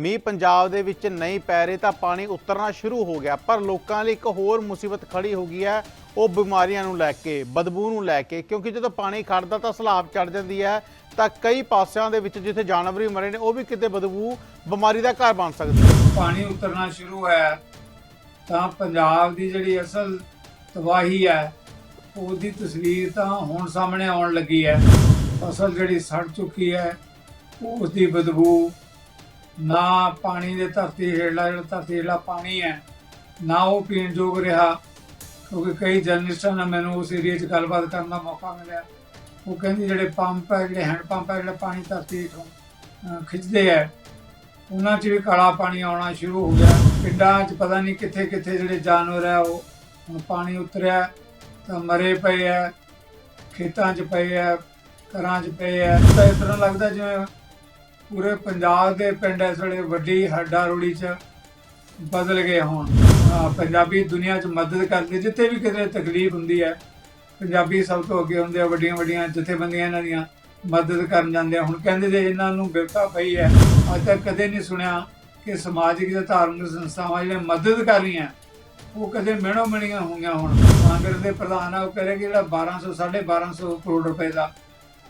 ਮੀਂਹ ਪੰਜਾਬ ਦੇ ਵਿੱਚ ਨਹੀਂ ਪੈ ਰਹੇ ਤਾਂ ਪਾਣੀ ਉਤਰਨਾ ਸ਼ੁਰੂ ਹੋ ਗਿਆ, ਪਰ ਲੋਕਾਂ ਲਈ ਇੱਕ ਹੋਰ ਮੁਸੀਬਤ ਖੜੀ ਹੋ ਗਈ ਹੈ, ਉਹ ਬਿਮਾਰੀਆਂ ਨੂੰ ਲੈ ਕੇ, ਬਦਬੂ ਨੂੰ ਲੈ ਕੇ, ਕਿਉਂਕਿ ਜਦੋਂ ਪਾਣੀ ਖੜਦਾ ਤਾਂ ਸਲਾਬ ਚੜ ਜਾਂਦੀ ਹੈ, ਤਾਂ ਕਈ ਪਾਸਿਆਂ ਦੇ ਵਿੱਚ ਜਿੱਥੇ ਜਾਨਵਰ ਵੀ ਮਰੇ ਨੇ, ਉਹ ਵੀ ਕਿਤੇ ਬਦਬੂ, ਬਿਮਾਰੀ ਦਾ ਘਰ ਬਣ ਸਕਦੀ ਹੈ। ਪਾਣੀ ਉਤਰਨਾ ਸ਼ੁਰੂ ਹੈ, ਤਾਂ ਪੰਜਾਬ ਦੀ ਜਿਹੜੀ ਅਸਲ ਤਬਾਹੀ ਹੈ, ਉਹਦੀ ਤਸਵੀਰ ਤਾਂ ਹੁਣ ਸਾਹਮਣੇ ਆਉਣ ਲੱਗੀ ਹੈ। ਫਸਲ ਜਿਹੜੀ ਸੜ ਚੁੱਕੀ ਹੈ, ਉਸ ਦੀ ਬਦਬੂ ਨਾ ਪਾਣੀ ਦੇ ਧਰਤੀ ਹੇਠਲਾ ਜਿਹੜਾ ਧਰਤੀ ਹੇਠਲਾ ਪਾਣੀ ਹੈ, ਨਾ ਉਹ ਪੀਣ ਯੋਗ ਰਿਹਾ। ਕਿਉਂਕਿ ਕਈ ਜਰਨਲਿਸਟਾਂ ਨਾਲ ਮੈਨੂੰ ਉਸ ਏਰੀਆ 'ਚ ਗੱਲਬਾਤ ਕਰਨ ਦਾ ਮੌਕਾ ਮਿਲਿਆ। ਉਹ ਕਹਿੰਦੇ ਜਿਹੜੇ ਪੰਪ ਹੈ, ਜਿਹੜੇ ਹੈਂਡ ਪੰਪ ਹੈ, ਜਿਹੜਾ ਪਾਣੀ ਧਰਤੀ ਹੇਠੋਂ ਖਿੱਚਦੇ ਹੈ, ਉਹਨਾਂ 'ਚ ਵੀ ਕਾਲਾ ਪਾਣੀ ਆਉਣਾ ਸ਼ੁਰੂ ਹੋ ਗਿਆ। ਪਿੰਡਾਂ 'ਚ ਪਤਾ ਨਹੀਂ ਕਿੱਥੇ ਕਿੱਥੇ ਜਿਹੜੇ ਜਾਨਵਰ ਹੈ, ਉਹ ਹੁਣ ਪਾਣੀ ਉਤਰਿਆ, ਤਾਂ ਮਰੇ ਪਏ ਹੈ, ਖੇਤਾਂ 'ਚ ਪਏ ਹੈ, ਘਰਾਂ 'ਚ ਪਏ ਹੈ। ਤਾਂ ਇਸ ਤਰ੍ਹਾਂ ਲੱਗਦਾ ਜਿਵੇਂ ਪੂਰੇ ਪੰਜਾਬ ਦੇ ਪਿੰਡ ਇਸ ਵੇਲੇ ਵੱਡੀ ਹੱਡਾ ਰੋੜੀ 'ਚ ਬਦਲ ਗਏ ਹੋਣ। ਪੰਜਾਬੀ ਦੁਨੀਆ 'ਚ ਮਦਦ ਕਰਦੇ, ਜਿੱਥੇ ਵੀ ਕਿਤੇ ਤਕਲੀਫ ਹੁੰਦੀ ਹੈ, ਪੰਜਾਬੀ ਸਭ ਤੋਂ ਅੱਗੇ ਹੁੰਦੇ ਆ, ਵੱਡੀਆਂ ਵੱਡੀਆਂ ਜਥੇਬੰਦੀਆਂ ਇਹਨਾਂ ਦੀਆਂ ਮਦਦ ਕਰਨ ਜਾਂਦੇ ਆ। ਹੁਣ ਕਹਿੰਦੇ ਜੇ ਇਹਨਾਂ ਨੂੰ ਬਿਰਤਾ ਪਈ ਹੈ, ਅੱਜ ਤੱਕ ਕਦੇ ਨਹੀਂ ਸੁਣਿਆ ਕਿ ਸਮਾਜਿਕ ਜਾਂ ਧਾਰਮਿਕ ਸੰਸਥਾਵਾਂ ਜਿਹੜੀਆਂ ਮਦਦ ਕਰ ਰਹੀਆਂ, ਉਹ ਕਦੇ ਮਿਹਣੋ ਮਿਹਣੀਆਂ ਹੋਈਆਂ ਹੁਣ। ਕਾਂਗਰਸ ਦੇ ਪ੍ਰਧਾਨ ਆ, ਉਹ ਕਹ ਰਹੇ ਕਿ ਜਿਹੜਾ 1200 1250 ਕਰੋੜ ਰੁਪਏ ਦਾ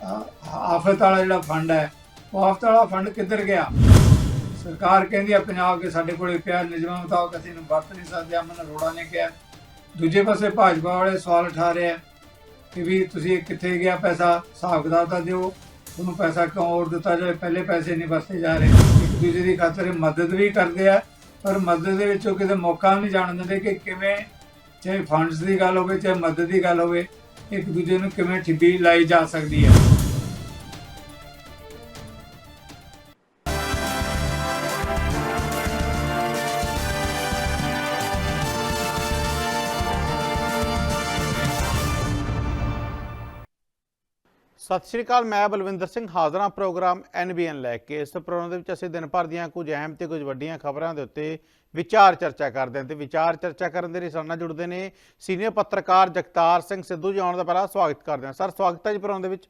ਆਫਤ ਵਾਲਾ ਜਿਹੜਾ ਫੰਡ ਹੈ ਉਹ ਵਾਲਾ ਫੰਡ ਕਿੱਧਰ ਗਿਆ? ਸਰਕਾਰ ਕਹਿੰਦੀ ਆ ਪੰਜਾਬ ਕੇ ਸਾਡੇ ਕੋਲੇ ਪਿਆ, ਨਿਯਮਾਂ ਮੁਤਾਬਕ ਅਸੀਂ ਨੂੰ ਵਰਤ ਨਹੀਂ ਸਕਦੇ, ਅਮਨ ਅਰੋੜਾ ਨੇ ਕਿਹਾ। ਦੂਜੇ ਪਾਸੇ ਭਾਜਪਾ ਵਾਲੇ ਸਵਾਲ ਉਠਾ ਰਹੇ ਆ ਕਿ ਵੀ ਤੁਸੀਂ ਕਿੱਥੇ ਗਿਆ ਪੈਸਾ, ਹਿਸਾਬ ਕਿਤਾਬ ਤਾਂ ਦਿਓ ਤੁਹਾਨੂੰ ਪੈਸਾ ਕਿਉਂ ਹੋਰ ਦਿੱਤਾ ਜਾਵੇ? ਪਹਿਲੇ ਪੈਸੇ ਨਹੀਂ ਵਰਤੇ ਜਾ ਰਹੇ। ਇੱਕ ਦੂਜੇ ਦੀ ਖਾਤਰ ਮਦਦ ਵੀ ਕਰਦੇ ਆ, ਪਰ ਮਦਦ ਦੇ ਵਿੱਚੋਂ ਕਿਤੇ ਮੌਕਾ ਨਹੀਂ ਜਾਣ ਦਿੰਦੇ ਕਿ ਕਿਵੇਂ, ਚਾਹੇ ਫੰਡਸ ਦੀ ਗੱਲ ਹੋਵੇ, ਚਾਹੇ ਮਦਦ ਦੀ ਗੱਲ ਹੋਵੇ, ਇੱਕ ਦੂਜੇ ਨੂੰ ਕਿਵੇਂ ਠਿੱਬੀ ਲਾਈ ਜਾ ਸਕਦੀ ਹੈ। ਸਤਿ ਸ਼੍ਰੀ ਅਕਾਲ, ਮੈਂ ਬਲਵਿੰਦਰ ਸਿੰਘ ਹਾਜ਼ਰ ਹਾਂ ਪ੍ਰੋਗਰਾਮ ਐਨਬੀਐਨ ਲੈ ਕੇ। ਇਸ ਪ੍ਰੋਗਰਾਮ ਦੇ ਵਿੱਚ ਅਸੀਂ ਦਿਨ ਭਰ ਦੀਆਂ ਕੁਝ ਅਹਿਮ ਤੇ ਕੁਝ ਵੱਡੀਆਂ ਖਬਰਾਂ ਦੇ ਉੱਤੇ ਵਿਚਾਰ ਚਰਚਾ ਕਰਦੇ ਹਾਂ ਤੇ ਵਿਚਾਰ ਚਰਚਾ ਕਰਨ ਦੇ ਲਈ ਸਾਡੇ ਨਾਲ ਜੁੜਦੇ ਨੇ ਸੀਨੀਅਰ ਪੱਤਰਕਾਰ ਜਗਤਾਰ ਸਿੰਘ ਸਿੱਧੂ ਜੀ, ਆਉਣ ਦਾ ਪਹਿਲਾਂ ਸਵਾਗਤ ਕਰਦੇ ਹਾਂ। ਸਰ, ਸਵਾਗਤ ਹੈ ਜੀ ਪ੍ਰੋਗਰਾਮ ਦੇ ਵਿੱਚ।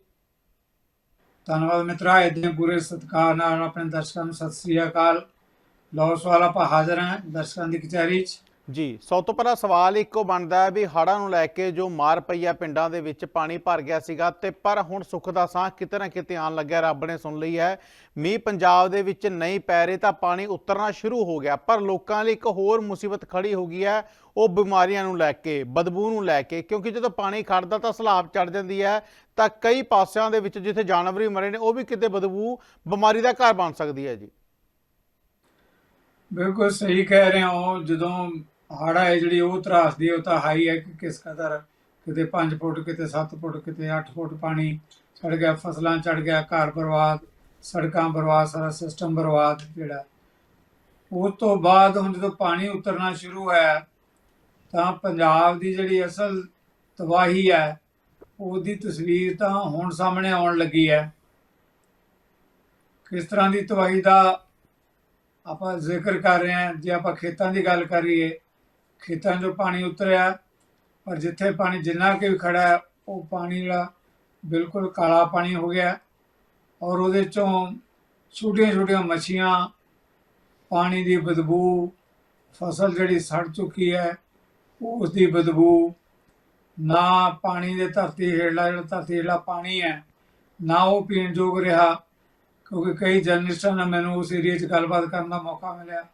ਧੰਨਵਾਦ ਮਿੱਤਰਾ ਇਹਦੇ ਪੂਰੇ ਸਤਿਕਾਰ ਨਾਲ ਆਪਣੇ ਦਰਸ਼ਕਾਂ ਨੂੰ ਸਤਿ ਸ੍ਰੀ ਅਕਾਲ। ਲਓ ਸਵਾਲ, ਆਪਾਂ ਹਾਜ਼ਰ ਹਾਂ ਦਰਸ਼ਕਾਂ ਦੀ ਕਚਹਿਰੀ 'ਚ। ਜੀ, ਸਭ ਤੋਂ ਪਹਿਲਾਂ ਸਵਾਲ ਇੱਕੋ ਬਣਦਾ ਹੈ ਵੀ ਹੜ੍ਹਾਂ ਨੂੰ ਲੈ ਕੇ ਜੋ ਮਾਰ ਪਈ ਆ ਪਿੰਡਾਂ ਦੇ ਵਿੱਚ, ਪਾਣੀ ਭਰ ਗਿਆ ਸੀਗਾ ਤੇ ਪਰ ਹੁਣ ਸੁੱਖ ਦਾ ਸਾਹ ਕਿਤੇ ਨਾ ਕਿਤੇ ਆਉਣ ਲੱਗਿਆ, ਰੱਬ ਨੇ ਸੁਣ ਲਈ ਹੈ। ਮੀਂਹ ਪੰਜਾਬ ਦੇ ਵਿੱਚ ਨਹੀਂ ਪੈ ਰਹੇ ਤਾਂ ਪਾਣੀ ਉਤਰਨਾ ਸ਼ੁਰੂ ਹੋ ਗਿਆ, ਪਰ ਲੋਕਾਂ ਲਈ ਇੱਕ ਹੋਰ ਮੁਸੀਬਤ ਖੜੀ ਹੋ ਗਈ ਹੈ, ਉਹ ਬਿਮਾਰੀਆਂ ਨੂੰ ਲੈ ਕੇ, ਬਦਬੂ ਨੂੰ ਲੈ ਕੇ, ਕਿਉਂਕਿ ਜਦੋਂ ਪਾਣੀ ਖੜਦਾ ਤਾਂ ਸਲਾਬ ਚੜ ਜਾਂਦੀ ਹੈ, ਤਾਂ ਕਈ ਪਾਸਿਆਂ ਦੇ ਵਿੱਚ ਜਿੱਥੇ ਜਾਨਵਰ ਵੀ ਮਰੇ ਨੇ, ਉਹ ਵੀ ਕਿਤੇ ਬਦਬੂ, ਬਿਮਾਰੀ ਦਾ ਘਰ ਬਣ ਸਕਦੀ ਹੈ ਜੀ। ਬਿਲਕੁਲ ਸਹੀ ਕਹਿ ਰਹੇ ਹੋ, ਜਦੋਂ ਹੜ੍ਹ ਹੈ ਜਿਹੜੀ ਉਹ ਤਰਾਸਦੀ ਹੈ ਉਹ ਤਾਂ ਹਾਈ ਹੈ, ਕਿ ਕਿਸ ਕਦਰ? ਕਿਤੇ 5 ਫੁੱਟ, ਕਿਤੇ 7 ਫੁੱਟ, ਕਿਤੇ 8 ਫੁੱਟ ਪਾਣੀ ਚੜ ਗਿਆ, ਫਸਲਾਂ ਚੜ ਗਿਆ, ਘਰ ਬਰਬਾਦ, ਸੜਕਾਂ ਬਰਬਾਦ, ਸਾਰਾ ਸਿਸਟਮ ਬਰਬਾਦ ਜਿਹੜਾ। ਉਸ ਤੋਂ ਬਾਅਦ ਹੁਣ ਜਦੋਂ ਪਾਣੀ ਉਤਰਨਾ ਸ਼ੁਰੂ ਹੋਇਆ ਤਾਂ ਪੰਜਾਬ ਦੀ ਜਿਹੜੀ ਅਸਲ ਤਬਾਹੀ ਹੈ, ਉਹਦੀ ਤਸਵੀਰ ਤਾਂ ਹੁਣ ਸਾਹਮਣੇ ਆਉਣ ਲੱਗੀ ਹੈ। ਕਿਸ ਤਰ੍ਹਾਂ ਦੀ ਤਬਾਹੀ ਦਾ ਆਪਾਂ ਜ਼ਿਕਰ ਕਰ ਰਹੇ ਹਾਂ, ਜੇ ਆਪਾਂ ਖੇਤਾਂ ਦੀ ਗੱਲ ਕਰੀਏ ਖੇਤਾਂ 'ਚੋਂ ਪਾਣੀ ਉਤਰਿਆ, ਪਰ ਜਿੱਥੇ ਪਾਣੀ ਜਿੰਨਾ ਕਿ ਵੀ ਖੜਾ ਉਹ ਪਾਣੀ ਜਿਹੜਾ ਬਿਲਕੁਲ ਕਾਲਾ ਪਾਣੀ ਹੋ ਗਿਆ। ਔਰ ਉਹਦੇ ਚੋਂ ਛੋਟੀਆਂ ਛੋਟੀਆਂ ਮੱਛੀਆਂ, ਪਾਣੀ ਦੀ ਬਦਬੂ, ਫਸਲ ਜਿਹੜੀ ਸੜ ਚੁੱਕੀ ਹੈ, ਉਸ ਦੀ ਬਦਬੂ, ਨਾ ਪਾਣੀ ਦੇ ਧਰਤੀ ਹੇਠਲਾ ਜਿਹੜਾ ਧਰਤੀ ਹੇਠਲਾ ਪਾਣੀ ਹੈ, ਨਾ ਉਹ ਪੀਣ ਯੋਗ ਰਿਹਾ। ਕਿਉਂਕਿ ਕਈ ਜਰਨਲਿਸਟਾਂ ਨਾਲ ਮੈਨੂੰ ਉਸ ਏਰੀਆ 'ਚ ਗੱਲਬਾਤ ਕਰਨ ਦਾ ਮੌਕਾ ਮਿਲਿਆ।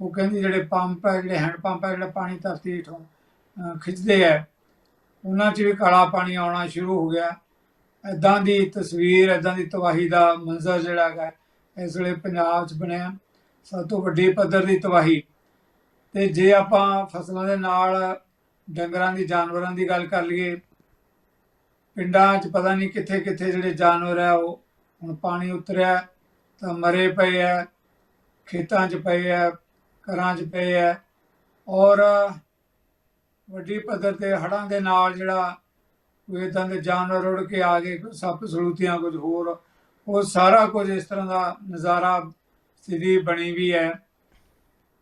ਉਹ ਕਹਿੰਦੇ ਜਿਹੜੇ ਪੰਪ ਹੈ ਜਿਹੜੇ ਹੈਂਡ ਪੰਪ ਹੈ ਜਿਹੜਾ ਪਾਣੀ ਧਰਤੀ ਹੇਠੋਂ ਖਿੱਚਦੇ ਹੈ ਉਹਨਾਂ 'ਚ ਵੀ ਕਾਲਾ ਪਾਣੀ ਆਉਣਾ ਸ਼ੁਰੂ ਹੋ ਗਿਆ। ਐਦਾਂ ਦੀ ਤਸਵੀਰ ਐਦਾਂ ਦੀ ਤਬਾਹੀ ਦਾ ਮੰਜ਼ਰ ਜਿਹੜਾ ਹੈਗਾ, ਇਸ ਵੇਲੇ ਪੰਜਾਬ 'ਚ ਬਣਿਆ। ਸਭ ਤੋਂ ਵੱਡੀ ਪੱਧਰ ਦੀ ਤਬਾਹੀ। ਤੇ ਜੇ ਆਪਾਂ ਫਸਲਾਂ ਦੇ ਨਾਲ ਡੰਗਰਾਂ ਦੀ, ਜਾਨਵਰਾਂ ਦੀ ਗੱਲ ਕਰ ਲਈਏ, ਪਿੰਡਾਂ 'ਚ ਪਤਾ ਨਹੀਂ ਕਿੱਥੇ ਕਿੱਥੇ ਜਿਹੜੇ ਜਾਨਵਰ ਆ, ਉਹ ਹੁਣ ਪਾਣੀ ਉਤਰਿਆ, ਤਾਂ ਮਰੇ ਪਏ ਆ, ਖੇਤਾਂ 'ਚ ਪਏ ਆ ਘਰਾਂ 'ਚ ਪਏ ਹੈ ਔਰ ਵੱਡੀ ਪੱਧਰ ਤੇ ਹੜ੍ਹਾਂ ਦੇ ਨਾਲ ਜਿਹੜਾ ਕੋਈ ਏਦਾਂ ਦੇ ਜਾਨਵਰ ਉੜ ਕੇ ਆ ਗਏ, ਕੋਈ ਸੱਪ ਸਲੂਤੀਆਂ, ਕੁਝ ਹੋਰ, ਉਹ ਸਾਰਾ ਕੁਝ ਇਸ ਤਰ੍ਹਾਂ ਦਾ ਨਜ਼ਾਰਾ ਸਥਿਤੀ ਬਣੀ ਵੀ ਹੈ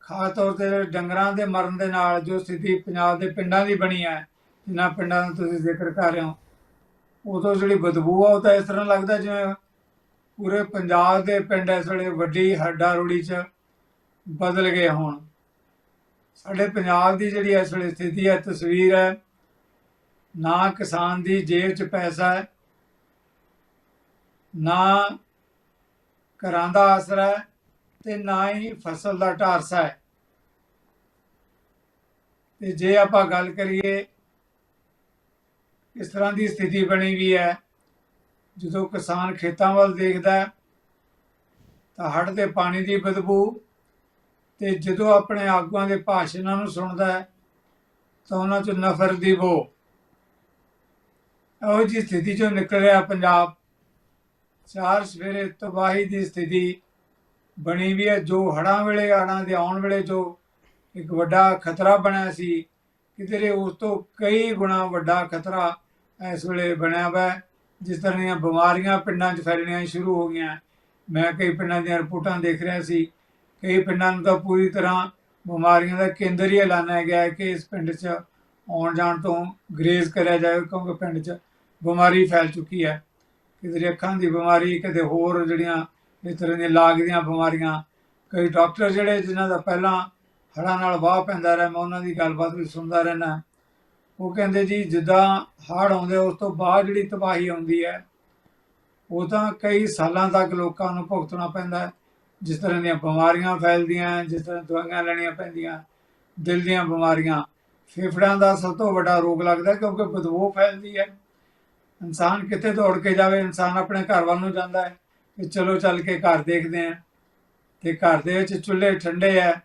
ਖਾਸ ਤੌਰ ਤੇ ਡੰਗਰਾਂ ਦੇ ਮਰਨ ਦੇ ਨਾਲ ਜੋ ਸਥਿਤੀ ਪੰਜਾਬ ਦੇ ਪਿੰਡਾਂ ਦੀ ਬਣੀ ਹੈ ਜਿਨ੍ਹਾਂ ਪਿੰਡਾਂ ਦਾ ਤੁਸੀਂ ਜ਼ਿਕਰ ਕਰ ਰਹੇ ਹੋ ਉਦੋਂ ਜਿਹੜੀ ਬਦਬੂ ਆ, ਉਹ ਤਾਂ ਇਸ ਤਰ੍ਹਾਂ ਲੱਗਦਾ ਜਿਵੇਂ ਪੂਰੇ ਪੰਜਾਬ ਦੇ ਪਿੰਡ ਇਸ ਵੇਲੇ ਵੱਡੀ ਹੱਡਾ ਰੋੜੀ 'ਚ ਬਦਲ ਗਏ ਹੋਣ। ਸਾਡੇ ਪੰਜਾਬ ਦੀ ਜਿਹੜੀ ਇਸ ਵੇਲੇ ਸਥਿਤੀ ਹੈ, ਤਸਵੀਰ ਹੈ, ਨਾ ਕਿਸਾਨ ਦੀ ਜੇਬ 'ਚ ਪੈਸਾ ਹੈ, ਨਾ ਘਰਾਂ ਦਾ ਆਸਰਾ ਹੈ ਤੇ ਨਾ ਹੀ ਫਸਲ ਦਾ ਢਾਰਸਾ ਹੈ। ਤੇ ਜੇ ਆਪਾਂ ਗੱਲ ਕਰੀਏ ਇਸ ਤਰ੍ਹਾਂ ਦੀ ਸਥਿਤੀ ਬਣੀ ਵੀ ਹੈ, ਜਦੋਂ ਕਿਸਾਨ ਖੇਤਾਂ ਵੱਲ ਦੇਖਦਾ ਤਾਂ ਹੜ੍ਹ ਦੇ ਪਾਣੀ ਦੀ ਬਦਬੂ ਤੇ ਜਦੋਂ ਆਪਣੇ ਆਗੂਆਂ ਦੇ ਭਾਸ਼ਣਾਂ ਨੂੰ ਸੁਣਦਾ ਹੈ, ਤਾਂ ਉਹਨਾਂ 'ਚ ਨਫ਼ਰਤ ਦੀ ਬੋ। ਇਹੋ ਜਿਹੀ ਸਥਿਤੀ ਚੋਂ ਨਿਕਲ ਰਿਹਾ ਪੰਜਾਬ। ਚਾਰ ਸਵੇਰੇ ਤਬਾਹੀ ਦੀ ਸਥਿਤੀ ਬਣੀ ਵੀ ਹੈ। ਜੋ ਹੜ੍ਹਾਂ ਵੇਲੇ, ਹੜ੍ਹਾਂ ਦੇ ਆਉਣ ਵੇਲੇ ਜੋ ਇੱਕ ਵੱਡਾ ਖਤਰਾ ਬਣਿਆ ਸੀ, ਕਿਤੇ ਉਸ ਤੋਂ ਕਈ ਗੁਣਾ ਵੱਡਾ ਖਤਰਾ ਇਸ ਵੇਲੇ ਬਣਿਆ ਵਾ, ਜਿਸ ਤਰ੍ਹਾਂ ਦੀਆਂ ਬਿਮਾਰੀਆਂ ਪਿੰਡਾਂ 'ਚ ਫੈਲਣੀਆਂ ਸ਼ੁਰੂ ਹੋ ਗਈਆਂ। ਮੈਂ ਕਈ ਪਿੰਡਾਂ ਦੀਆਂ ਰਿਪੋਰਟਾਂ ਦੇਖ ਰਿਹਾ ਸੀ ਕਈ ਪਿੰਡਾਂ ਨੂੰ ਤਾਂ ਪੂਰੀ ਤਰ੍ਹਾਂ ਬਿਮਾਰੀਆਂ ਦਾ ਕੇਂਦਰ ਹੀ ਐਲਾਨਿਆ ਗਿਆ ਹੈ ਕਿ ਇਸ ਪਿੰਡ 'ਚ ਆਉਣ ਜਾਣ ਤੋਂ ਗਰੇਜ਼ ਕਰਿਆ ਜਾਵੇ ਕਿਉਂਕਿ ਪਿੰਡ 'ਚ ਬਿਮਾਰੀ ਫੈਲ ਚੁੱਕੀ ਹੈ। ਕਿਤੇ ਅੱਖਾਂ ਦੀ ਬਿਮਾਰੀ ਕਿਤੇ ਹੋਰ ਜਿਹੜੀਆਂ ਇਸ ਤਰ੍ਹਾਂ ਦੀਆਂ ਲਾਗ ਦੀਆਂ ਬਿਮਾਰੀਆਂ, ਕਈ ਡਾਕਟਰ ਜਿਹੜੇ ਜਿਨ੍ਹਾਂ ਦਾ ਪਹਿਲਾਂ ਹੜ੍ਹਾਂ ਨਾਲ ਵਾਹ ਪੈਂਦਾ ਰਿਹਾ, ਮੈਂ ਉਹਨਾਂ ਦੀ ਗੱਲਬਾਤ ਵੀ ਸੁਣਦਾ ਰਹਿਣਾ ਉਹ ਕਹਿੰਦੇ ਜੀ, ਜਿੱਦਾਂ ਹੜ੍ਹ ਆਉਂਦੇ, ਉਸ ਤੋਂ ਬਾਅਦ ਜਿਹੜੀ ਤਬਾਹੀ ਆਉਂਦੀ ਹੈ, ਉਹ ਤਾਂ ਕਈ ਸਾਲਾਂ ਤੱਕ ਲੋਕਾਂ ਨੂੰ ਭੁਗਤਣਾ ਪੈਂਦਾ ਹੈ। ਜਿਸ ਤਰ੍ਹਾਂ ਦੀਆਂ ਬਿਮਾਰੀਆਂ ਫੈਲਦੀਆਂ, ਜਿਸ ਤਰ੍ਹਾਂ ਦਵਾਈਆਂ ਲੈਣੀਆਂ ਪੈਂਦੀਆਂ, ਦਿਲ ਦੀਆਂ ਬਿਮਾਰੀਆਂ, ਫੇਫੜਿਆਂ ਦਾ ਸਭ ਤੋਂ ਵੱਡਾ ਰੋਗ ਲੱਗਦਾ ਕਿਉਂਕਿ ਬਦਬੂ ਫੈਲਦੀ ਹੈ। ਇਨਸਾਨ ਕਿੱਥੇ ਦੌੜ ਕੇ ਜਾਵੇ, ਇਨਸਾਨ ਆਪਣੇ ਘਰ ਵੱਲ ਨੂੰ ਜਾਂਦਾ ਹੈ ਕਿ ਚਲੋ ਚੱਲ ਕੇ ਘਰ ਦੇਖਦੇ ਹਾਂ ਤੇ ਘਰ ਦੇ ਵਿੱਚ ਚੁੱਲ੍ਹੇ ਠੰਡੇ ਹੈ,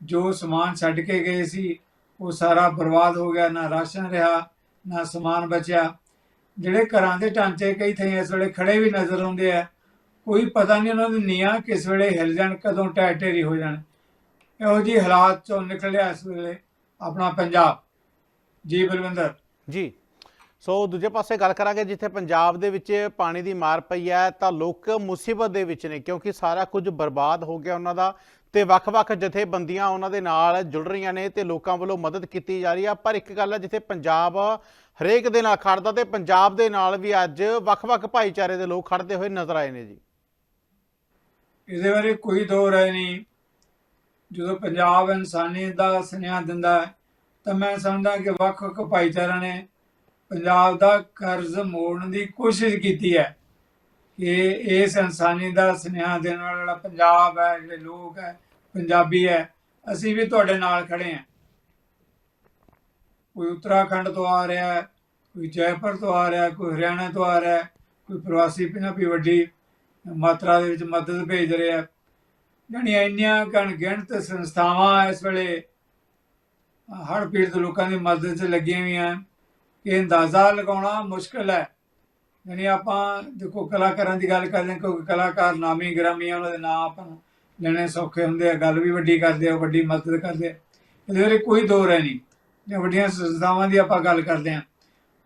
ਜੋ ਸਮਾਨ ਛੱਡ ਕੇ ਗਏ ਸੀ, ਉਹ ਸਾਰਾ ਬਰਬਾਦ ਹੋ ਗਿਆ, ਨਾ ਰਾਸ਼ਨ ਰਿਹਾ, ਨਾ ਸਮਾਨ ਬਚਿਆ। ਜਿਹੜੇ ਘਰਾਂ ਦੇ ਢਾਂਚੇ ਕਈ ਥਾਈਂ ਇਸ ਵੇਲੇ ਖੜੇ ਵੀ ਨਜ਼ਰ ਆਉਂਦੇ ਆ ਕੋਈ ਪਤਾ ਨਹੀਂ ਉਹਨਾਂ ਦੀ ਨੀਹਾਂ ਕਿਸ ਵੇਲੇ ਹਿਲ ਜਾਣ, ਕਦੋਂ ਟੈ ਢੇਰੀ ਹੋ ਜਾਣ। ਇਹੋ ਜਿਹੀ ਹਾਲਾਤ ਚੋਂ ਨਿਕਲਿਆ ਇਸ ਵੇਲੇ ਆਪਣਾ ਪੰਜਾਬ। ਜੀ ਬਲਵਿੰਦਰ। ਜੀ। ਸੋ ਦੂਜੇ ਪਾਸੇ ਗੱਲ ਕਰਾਂਗੇ, ਜਿੱਥੇ ਪੰਜਾਬ ਦੇ ਵਿੱਚ ਪਾਣੀ ਦੀ ਮਾਰ ਪਈ ਹੈ, ਤਾਂ ਲੋਕ ਮੁਸੀਬਤ ਦੇ ਵਿੱਚ ਨੇ, ਕਿਉਂਕਿ ਸਾਰਾ ਕੁਝ ਬਰਬਾਦ ਹੋ ਗਿਆ ਉਹਨਾਂ ਦਾ ਤੇ ਵੱਖ-ਵੱਖ ਜਥੇਬੰਦੀਆਂ ਉਹਨਾਂ ਦੇ ਨਾਲ ਜੁੜ ਰਹੀਆਂ ਨੇ ਤੇ ਲੋਕਾਂ ਵੱਲੋਂ ਮਦਦ ਕੀਤੀ ਜਾ ਰਹੀ ਆ। ਪਰ ਇੱਕ ਗੱਲ ਹੈ, ਜਿੱਥੇ ਪੰਜਾਬ ਹਰੇਕ ਦੇ ਨਾਲ ਖੜਦਾ ਤੇ ਪੰਜਾਬ ਦੇ ਨਾਲ ਵੀ ਅੱਜ ਵੱਖ-ਵੱਖ ਭਾਈਚਾਰੇ ਦੇ ਲੋਕ ਖੜਦੇ ਹੋਏ ਨਜ਼ਰ ਆਏ ਨੇ ਜੀ। ਇਹਦੇ ਬਾਰੇ ਕੋਈ ਦੋ ਰਾਏ ਨਹੀਂ। ਜਦੋਂ ਪੰਜਾਬ ਇਨਸਾਨੀਅਤ ਦਾ ਸੁਨੇਹਾ ਦਿੰਦਾ ਤਾਂ ਮੈਂ ਸਮਝਦਾ ਕਿ ਵੱਖ-ਵੱਖ ਭਾਈਚਾਰਿਆਂ ਨੇ ਪੰਜਾਬ ਦਾ ਕਰਜ਼ ਮੋੜਨ ਦੀ ਕੋਸ਼ਿਸ਼ ਕੀਤੀ ਹੈ ਕਿ ਇਸ ਇਨਸਾਨੀਅਤ ਦਾ ਸੁਨੇਹਾ ਦੇਣ ਵਾਲਾ ਜਿਹੜਾ ਪੰਜਾਬ ਹੈ, ਜਿਹੜੇ ਲੋਕ ਹੈ, ਪੰਜਾਬੀ ਹੈ, ਅਸੀਂ ਵੀ ਤੁਹਾਡੇ ਨਾਲ ਖੜੇ ਹਾਂ। ਕੋਈ ਉੱਤਰਾਖੰਡ ਤੋਂ ਆ ਰਿਹਾ ਹੈ, ਕੋਈ ਜੈਪੁਰ ਤੋਂ ਆ ਰਿਹਾ ਕੋਈ ਹਰਿਆਣਾ ਤੋਂ ਆ ਰਿਹਾ ਕੋਈ ਪ੍ਰਵਾਸੀ ਪੰਜਾਬੀ ਵੱਡੀ ਮਾਤਰਾ ਦੇ ਵਿੱਚ ਮਦਦ ਭੇਜ ਰਿਹਾ ਹੈ ਇੰਨੀਆਂ ਗਿਣਤ ਸੰਸਥਾਵਾਂ ਇਸ ਵੇਲੇ ਹੜ੍ਹ ਪੀੜਤ ਲੋਕਾਂ ਦੀ ਮਦਦ 'ਚ ਲੱਗੀਆਂ ਹੋਈਆਂ ਕਿ ਅੰਦਾਜ਼ਾ ਲਗਾਉਣਾ ਮੁਸ਼ਕਲ ਹੈ। ਯਾਨੀ ਆਪਾਂ ਦੇਖੋ ਕਲਾਕਾਰਾਂ ਦੀ ਗੱਲ ਕਰਦੇ ਹਾਂ ਕਿਉਂਕਿ ਕਲਾਕਾਰ ਨਾਮੀ ਗ੍ਰਾਮੀ ਆ, ਉਹਨਾਂ ਦੇ ਨਾਂ ਆਪਾਂ ਨੂੰ ਲੈਣੇ ਸੌਖੇ ਹੁੰਦੇ ਆ ਗੱਲ ਵੀ ਵੱਡੀ ਕਰਦੇ ਆ ਵੱਡੀ ਮਦਦ ਕਰਦੇ ਆ। ਇਹਦੇ ਬਾਰੇ ਕੋਈ ਦੋ ਰਹਿ ਨਹੀਂ। ਜੇ ਵੱਡੀਆਂ ਸੰਸਥਾਵਾਂ ਦੀ ਆਪਾਂ ਗੱਲ ਕਰਦੇ ਹਾਂ।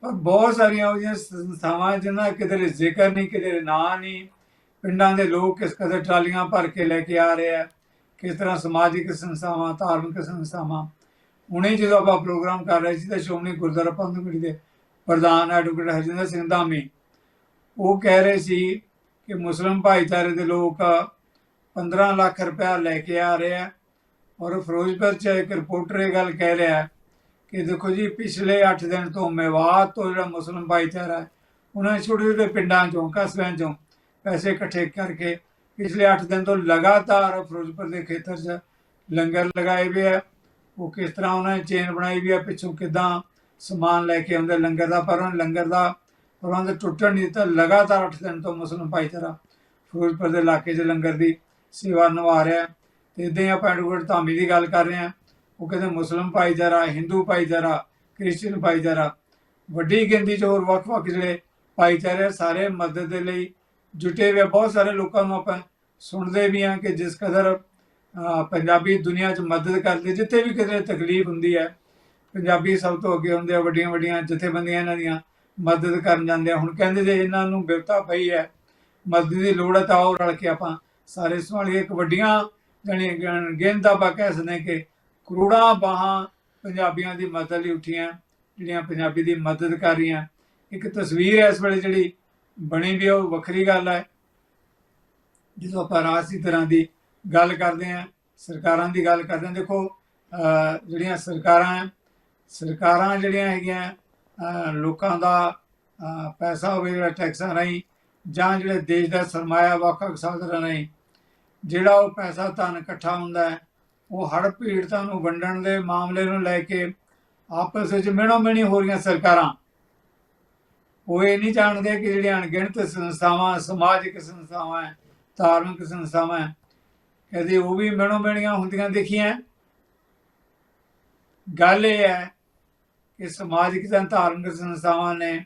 ਪਰ ਬਹੁਤ ਸਾਰੀਆਂ ਉਹ ਜਿਹੀਆਂ ਸੰਸਥਾਵਾਂ ਜਿਨ੍ਹਾਂ ਦਾ ਕਿਤੇ ਜ਼ਿਕਰ ਨਹੀਂ ਕਿਤੇ ਨਾਂ ਨਹੀਂ ਪਿੰਡਾਂ ਦੇ ਲੋਕ ਕਿਸ ਕਦਰ ਟਰਾਲੀਆਂ ਭਰ ਕੇ ਲੈ ਕੇ ਆ ਰਹੇ ਆ, ਕਿਸ ਤਰ੍ਹਾਂ ਸਮਾਜਿਕ ਸੰਸਥਾਵਾਂ, ਧਾਰਮਿਕ ਸੰਸਥਾਵਾਂ। ਹੁਣੇ ਜਦੋਂ ਆਪਾਂ ਪ੍ਰੋਗਰਾਮ ਕਰ ਰਹੇ ਸੀ ਤਾਂ ਸ਼੍ਰੋਮਣੀ ਗੁਰਦੁਆਰਾ ਪ੍ਰਬੰਧਕ ਕਮੇਟੀ ਦੇ ਪ੍ਰਧਾਨ ਐਡਵੋਕੇਟ ਹਰਜਿੰਦਰ ਸਿੰਘ ਧਾਮੀ, ਉਹ ਕਹਿ ਰਹੇ ਸੀ ਕਿ ਮੁਸਲਮ ਭਾਈਚਾਰੇ ਦੇ ਲੋਕ 15 ਲੱਖ ਰੁਪਇਆ ਲੈ ਕੇ ਆ ਰਹੇ ਆ ਔਰ ਫਿਰੋਜ਼ਪੁਰ ਚ ਇੱਕ ਰਿਪੋਰਟਰ ਇਹ ਗੱਲ ਕਹਿ ਰਿਹਾ ਕਿ ਦੇਖੋ ਜੀ, ਪਿਛਲੇ 8 ਦਿਨ ਤੋਂ ਮੇਵਾਤ ਤੋਂ ਜਿਹੜਾ ਮੁਸਲਮ ਭਾਈਚਾਰਾ ਉਹਨਾਂ ਛੋਟੇ ਛੋਟੇ ਪਿੰਡਾਂ ਚੋਂ, ਕਸਬਿਆਂ ਚੋਂ ਪੈਸੇ ਇਕੱਠੇ ਕਰਕੇ ਪਿਛਲੇ 8 ਦਿਨ ਤੋਂ ਲਗਾਤਾਰ ਫਿਰੋਜ਼ਪੁਰ ਦੇ ਖੇਤਰ 'ਚ ਲੰਗਰ ਲਗਾਏ ਵੀ ਹੈ ਉਹ ਕਿਸ ਤਰ੍ਹਾਂ ਉਹਨਾਂ ਨੇ ਚੇਨ ਬਣਾਈ ਵੀ ਹੈ ਪਿੱਛੋਂ ਕਿਦਾਂ ਸਮਾਨ ਲੈ ਕੇ ਆਉਂਦੇ, ਲੰਗਰ ਦਾ ਪਰ ਉਹਨਾਂ ਲੰਗਰ ਦਾ ਉਹਨਾਂ ਟੁੱਟਣ ਨਹੀਂ ਦਿੱਤਾ। ਲਗਾਤਾਰ 8 ਦਿਨ ਤੋਂ ਮੁਸਲਮ ਭਾਈਚਾਰਾ ਫਿਰੋਜ਼ਪੁਰ ਦੇ ਇਲਾਕੇ 'ਚ ਲੰਗਰ ਦੀ ਸੇਵਾ ਨਿਭਾ ਰਿਹਾ। ਹੈ। ਤੇ ਇਦਾਂ ਹੀ ਆਪਾਂ ਐਡਵੋਕੇਟ ਧਾਮੀ ਦੀ ਗੱਲ ਕਰ ਰਹੇ ਹਾਂ। ਉਹ ਕਹਿੰਦੇ ਮੁਸਲਮ ਭਾਈਚਾਰਾ, ਹਿੰਦੂ ਭਾਈਚਾਰਾ, ਕ੍ਰਿਸਚੀਅਨ ਭਾਈਚਾਰਾ, ਵੱਡੀ ਗਿਣਤੀ 'ਚ ਹੋਰ ਵੱਖ-ਵੱਖ ਜਿਹੜੇ ਭਾਈਚਾਰੇ ਸਾਰੇ ਮਦਦ ਦੇ ਲਈ ਜੁਟੇ ਹੋਏ ਆ। ਬਹੁਤ ਸਾਰੇ ਲੋਕਾਂ ਨੂੰ ਆਪਾਂ ਸੁਣਦੇ ਵੀ ਹਾਂ ਕਿ ਜਿਸ ਕਦਰ ਪੰਜਾਬੀ ਦੁਨੀਆ 'ਚ ਮਦਦ ਕਰਦੇ, ਜਿੱਥੇ ਵੀ ਕਿਤੇ ਤਕਲੀਫ ਹੁੰਦੀ ਹੈ, ਪੰਜਾਬੀ ਸਭ ਤੋਂ ਅੱਗੇ ਹੁੰਦੇ ਆ, ਵੱਡੀਆਂ ਵੱਡੀਆਂ ਜਥੇਬੰਦੀਆਂ ਇਹਨਾਂ ਦੀਆਂ ਮਦਦ ਕਰਨ ਜਾਂਦੇ ਆ। ਹੁਣ ਕਹਿੰਦੇ ਜੇ ਇਹਨਾਂ ਨੂੰ ਬਿਪਤਾ ਪਈ ਹੈ, ਮਦਦ ਦੀ ਲੋੜ ਹੈ ਤਾਂ ਉਹ ਰਲ ਕੇ ਆਪਾਂ ਸਾਰੇ ਸੰਭਾਲੀਏ। ਇੱਕ ਵੱਡੀਆਂ ਜਾਣੀ ਗਿਣਦਾ ਆਪਾਂ ਕਹਿ ਸਕਦੇ ਹਾਂ ਕਿ ਕਰੋੜਾਂ ਬਾਹਾਂ ਪੰਜਾਬੀਆਂ ਦੀ ਮਦਦ ਲਈ ਉੱਠੀਆਂ, ਜਿਹੜੀਆਂ ਪੰਜਾਬੀ ਦੀ ਮਦਦ ਕਰ ਰਹੀਆਂ। ਇੱਕ ਤਸਵੀਰ ਹੈ ਇਸ ਵੇਲੇ ਜਿਹੜੀ ਬਣੀ ਵੀ ਉਹ ਵੱਖਰੀ ਗੱਲ ਹੈ ਜਦੋਂ ਆਪਾਂ ਰਾਜ ਦੀ ਤਰ੍ਹਾਂ ਦੀ ਗੱਲ ਕਰਦੇ ਹਾਂ ਸਰਕਾਰਾਂ ਦੀ ਗੱਲ ਕਰਦੇ ਹਾਂ ਦੇਖੋ ਜਿਹੜੀਆਂ ਸਰਕਾਰਾਂ ਹੈ ਸਰਕਾਰਾਂ ਜਿਹੜੀਆਂ ਹੈਗੀਆਂ ਲੋਕਾਂ ਦਾ ਪੈਸਾ ਹੋਵੇ ਜਿਹੜਾ ਟੈਕਸਾਂ ਰਾਹੀਂ, ਜਾਂ ਜਿਹੜੇ ਦੇਸ਼ ਦਾ ਸਰਮਾਇਆ ਵੱਖ ਵੱਖ ਸਾਧਨਾਂ ਰਾਹੀਂ, ਜਿਹੜਾ ਉਹ ਪੈਸਾ ਧਨ ਇਕੱਠਾ ਹੁੰਦਾ ਹੈ, ਉਹ ਹੜ੍ਹ ਪੀੜਤਾਂ ਨੂੰ ਵੰਡਣ ਦੇ ਮਾਮਲੇ ਨੂੰ ਲੈ ਕੇ ਆਪਸ ਵਿੱਚ ਮਿਹਣੋ ਮਿਹਣੀ ਹੋ ਰਹੀਆਂ ਸਰਕਾਰਾਂ। ਉਹ ਇਹ ਨਹੀਂ ਜਾਣਦੇ ਕਿ ਜਿਹੜੀਆਂ ਅਣਗਿਣਤ ਸੰਸਥਾਵਾਂ ਸਮਾਜਿਕ ਸੰਸਥਾਵਾਂ ਧਾਰਮਿਕ ਸੰਸਥਾਵਾਂ ਹੈ, ਕਦੇ ਉਹ ਵੀ ਮਿਣੋ ਮਿਣੀਆਂ ਹੁੰਦੀਆਂ ਦੇਖੀਆਂ। ਗੱਲ ਇਹ ਹੈ ਕਿ ਸਮਾਜਿਕ ਜਾਂ ਧਾਰਮਿਕ ਸੰਸਥਾਵਾਂ ਨੇ